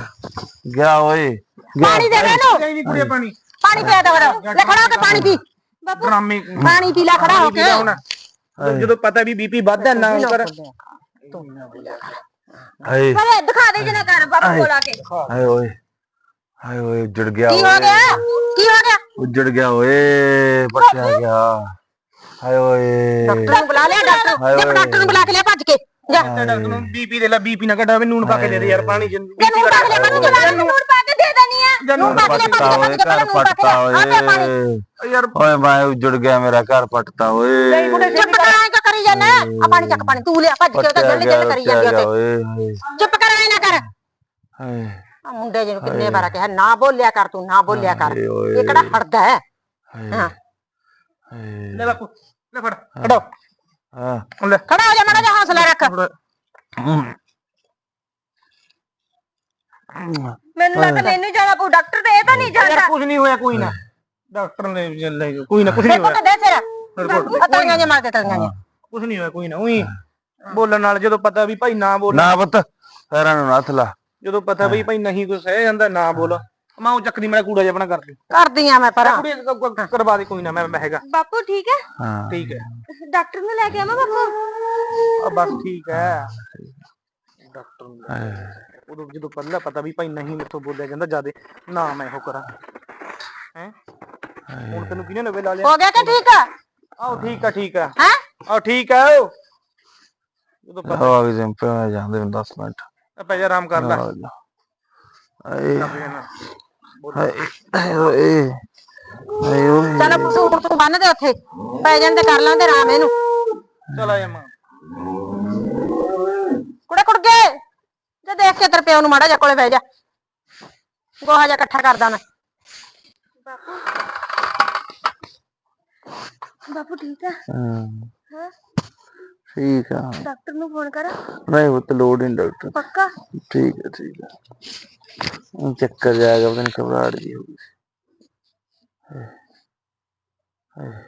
ਗਿਆ ਓਏ। ਗਿਆ। ਪਾਣੀ ਦੇ ਦੇ ਇਹਨੂੰ। ਨਹੀਂ ਪਾਣੀ ਪਾਣੀ ਪਿਆ ਦੇ ਲੈ ਖੜਾ ਹੋ ਕੇ ਪਾਣੀ ਪੀ। ਡਰਾਮੇ ਪਾਣੀ ਪੀ ਲੈ ਖੜਾ ਹੋ ਕੇ। ਜਦੋਂ ਪਤਾ ਵੀ ਬੀਪੀ ਵੱਧਦਾ ਨਾ ਕਰ। ਹਾਏ। ਪਰ ਦਿਖਾ ਦੇ ਜਨਾ ਕਰ ਬਾਪੂ ਕੋਲ ਆ ਕੇ। ਹਾਏ ਓਏ। ਹਾਏ ਓਏ ਉੱਜੜ ਗਿਆ ਕੀ ਹੋ ਗਿਆ? ਕੀ ਹੋ ਗਿਆ? ਉੱਜੜ ਗਿਆ ਓਏ ਪੱਟਿਆ ਗਿਆ। ਹਾਏ ਓਏ। ਡਾਕਟਰ ਨੂੰ ਬੁਲਾ ਲਿਆ ਡਾਕਟਰ। ਓਏ। ਡਾਕਟਰ ਨੂੰ ਬੁਲਾ ਕੇ ਲਿਆ ਭੱਜ ਕੇ। ਜਾ। ਡਾਕਟਰ ਨੂੰ ਬੀਪੀ ਦੇ ਲੈ ਬੀਪੀ ਨਾ ਘਟਾ ਨੂਨ ਪਾ ਕੇ ਦੇ ਦੇ ਯਾਰ ਪਾਣੀ ਚ। ਜੇ ਨੂੰ ਪਾ ਕੇ ਲਿਆ ਭੱਜ ਕੇ ਨੂਨ ਪਾ ਨੂੰ ਪਾ ਕੇ ਲਿਆ ਭੱਜ ਕੇ ਭੱਜ ਕੇ ਪਹਿਲਾਂ ਨੂੰ ਪਾ ਕੇ ਲਿਆ ਆ ਪਿਆ ਪਾਣੀ। ਯਾਰ ਓਏ ਮੈਂ ਉੱਜੜ ਗਿਆ ਮੇਰਾ ਘਰ ਪੱਟਤਾ ਓਏ ਚੁੱਪ ਕਰ ਆਏ ਕਰੀ ਜਾਣਾ ਆ ਪਾਣੀ ਚੱਕ ਪਾਣੀ ਤੂੰ ਲਿਆ ਭੱਜ ਕੇ ਉਹਦਾ ਪੱਟਿਆ ਜੱਲ ਗਿਆ ਜੱਲ ਕਰੀ ਜਾਂਦੀ ਓਏ। ਹਾਏ ਚੁੱਪ ਕਰ ਆਏ ਨਾ ਕਰ। ਹਾਏ। ਆ ਮੁੰਡੇ ਜੀ ਨੂੰ ਕਿੰਨੇ ਵਾਰਾ ਕਿਹਾ ਨਾ ਬੋਲਿਆ ਕਰ ਤੂੰ ਨਾ ਬੋਲਿਆ ਕਰ। ਹਾਏ ਇਹ ਕਿਹੜਾ ਹਟਦਾ ਹੈ? ਹਾਏ। ਹਾਂ। ਹਾਏ। ਲੈ ਬਾਪੂ ਲੈ ਫੜ। ਖੜੋ। ਹਾਂ। ਲੈ। ਖੜਾ ਹੋ ਜਾ ਮਾੜਾ ਜਿਹਾ ਹੌਸਲਾ ਰੱਖ। ਮੈਨੂੰ ਲੱਗਦਾ ਮੈਨੂੰ ਜਾਣਾ ਪਊ ਡਾਕਟਰ ਤੇ ਇਹ ਤਾਂ ਨਹੀਂ ਯਾਰ ਜਾਂਦਾ। ਕੁਝ ਨਹੀਂ ਹੋਇਆ ਕੋਈ ਨਾ। ਡਾਕਟਰ ਨੇ ਲੈ ਕੋਈ ਨਾ ਕੁਝ ਨਹੀਂ ਦੇਖੋ ਹੋਇਆ। ਤਾਂ ਦੇ ਫਿਰ ਅਤਾਂਗਾ ਜੇ ਮਾਰਦੇ ਤਾਂਗਾ ਜੇ ਕੁਝ ਨਹੀਂ ਹੋਇਆ ਕੋਈ ਨਾ ਉਹੀ ਬੋਲਣ ਨਾਲ ਜਦੋਂ ਪਤਾ ਵੀ ਭਾਈ ਨਾ ਬੋਲ ਨਾ ਪੁੱਤ ਪੈਰਾਂ ਨੂੰ ਹੱਥ ਲਾ। ਜਦੋਂ ਪਤਾ ਵੀ ਭਾਈ ਨਹੀਂ ਕੁਛ ਸਹਿ ਜਾਂਦਾ ਨਾ ਬੋਲ। ਮੈਂ ਉਹ ਚੱਕਦੀ ਮੇਰਾ ਕੂੜਾ ਜਿਹਾ ਆਪਣਾ ਕਰ ਲਈ। ਕਰਦੀ ਆ ਮੈਂ ਪਰਾਂ। ਕੁੜੀ ਕ- ਕ- ਕਰਵਾ ਦੇ ਕੋਈ ਨਾ ਮੈਂ ਮੈਂ ਹੈਗਾ। ਬਾਪੂ ਠੀਕ ਹੈ? ਹਾਂ। ਠੀਕ ਹੈ। ਡਾਕਟਰ ਨੂੰ ਲੈ ਕੇ ਆਵਾਂ ਬਾਪੂ? ਆ ਬਸ ਠੀਕ ਹੈ। ਡਾਕਟਰ ਨੂੰ ਲੈ। ਉਦੋਂ ਜਦੋਂ ਪਹਿਲਾਂ ਪਤਾ ਵੀ ਭਾਈ ਨਹੀਂ ਮੇਥੋਂ ਬੋਲਿਆ ਜਾਂਦਾ ਜਿਆਦੇ ਨਾ ਮੈਂ ਉਹ ਕਰਾਂ। ਹੈ? ਹੁਣ ਤੈਨੂੰ ਕਿਹਨੇ ਨਵੇਂ ਲਾ ਲਿਆ? ਹੋ ਗਿਆ ਕਿ ਠੀਕ? ਆ ਆਓ ਠੀਕ ਆ ਠੀਕ ਆ। ਹੈ? ਆਓ ਠੀਕ ਆ ਓ ਜਦੋਂ ਪਤਾ ਹਵਾ ਵੀ ਜੰਪੇ ਹੋਏ ਜਾਂਦੇ ਨੇ 10 ਮਿੰਟ। ਪੈ ਜਾ ਆਰਾਮ ਕਰ ਲੈ। ਆਏ ਹਾਏ। ਓਏ ਚੱਲ ਸੂਟ ਤੂੰ ਬੰਨ ਦੇ ਉੱਥੇ। ਪੈ ਤੇ ਕਰ ਲਾਂਦੇ ਆਰਾਮ ਇਹਨੂੰ। ਚਲ ਆ ਜਾ ਮਾਂ। ਕੁੜੇ ਕੁੜ ਗਏ ਜੇ ਦੇਖ ਕੇ ਤੇਰੇ ਪਿਓ ਨੂੰ ਮਾੜਾ ਜਿਹਾ ਕੋਲੇ ਬਹਿ ਜਾ। ਗੋਹਾ ਜਿਹਾ ਇਕੱਠਾ ਕਰਦਾ ਮੈਂ। ਬਾਪੂ। ਠੀਕ ਹੈ। ਹਾਂ। ਠੀਕ ਆ। ਡਾਕਟਰ ਨੂੰ ਫੋਨ ਕਰਾਂ। ਨਹੀਂ ਉਹ ਤਾਂ ਲੋੜ ਨਹੀਂ ਡਾਕਟਰ ਪੱਕਾ? ਠੀਕ ਹੈ ਠੀਕ ਹੈ ਉਹ ਚੱਕਰ ਜਾਏਗਾ ਪਤਾ ਨਹੀਂ ਘਬਰਾਹਟ ਜੀ ਹਾਏ ਹਾਏ।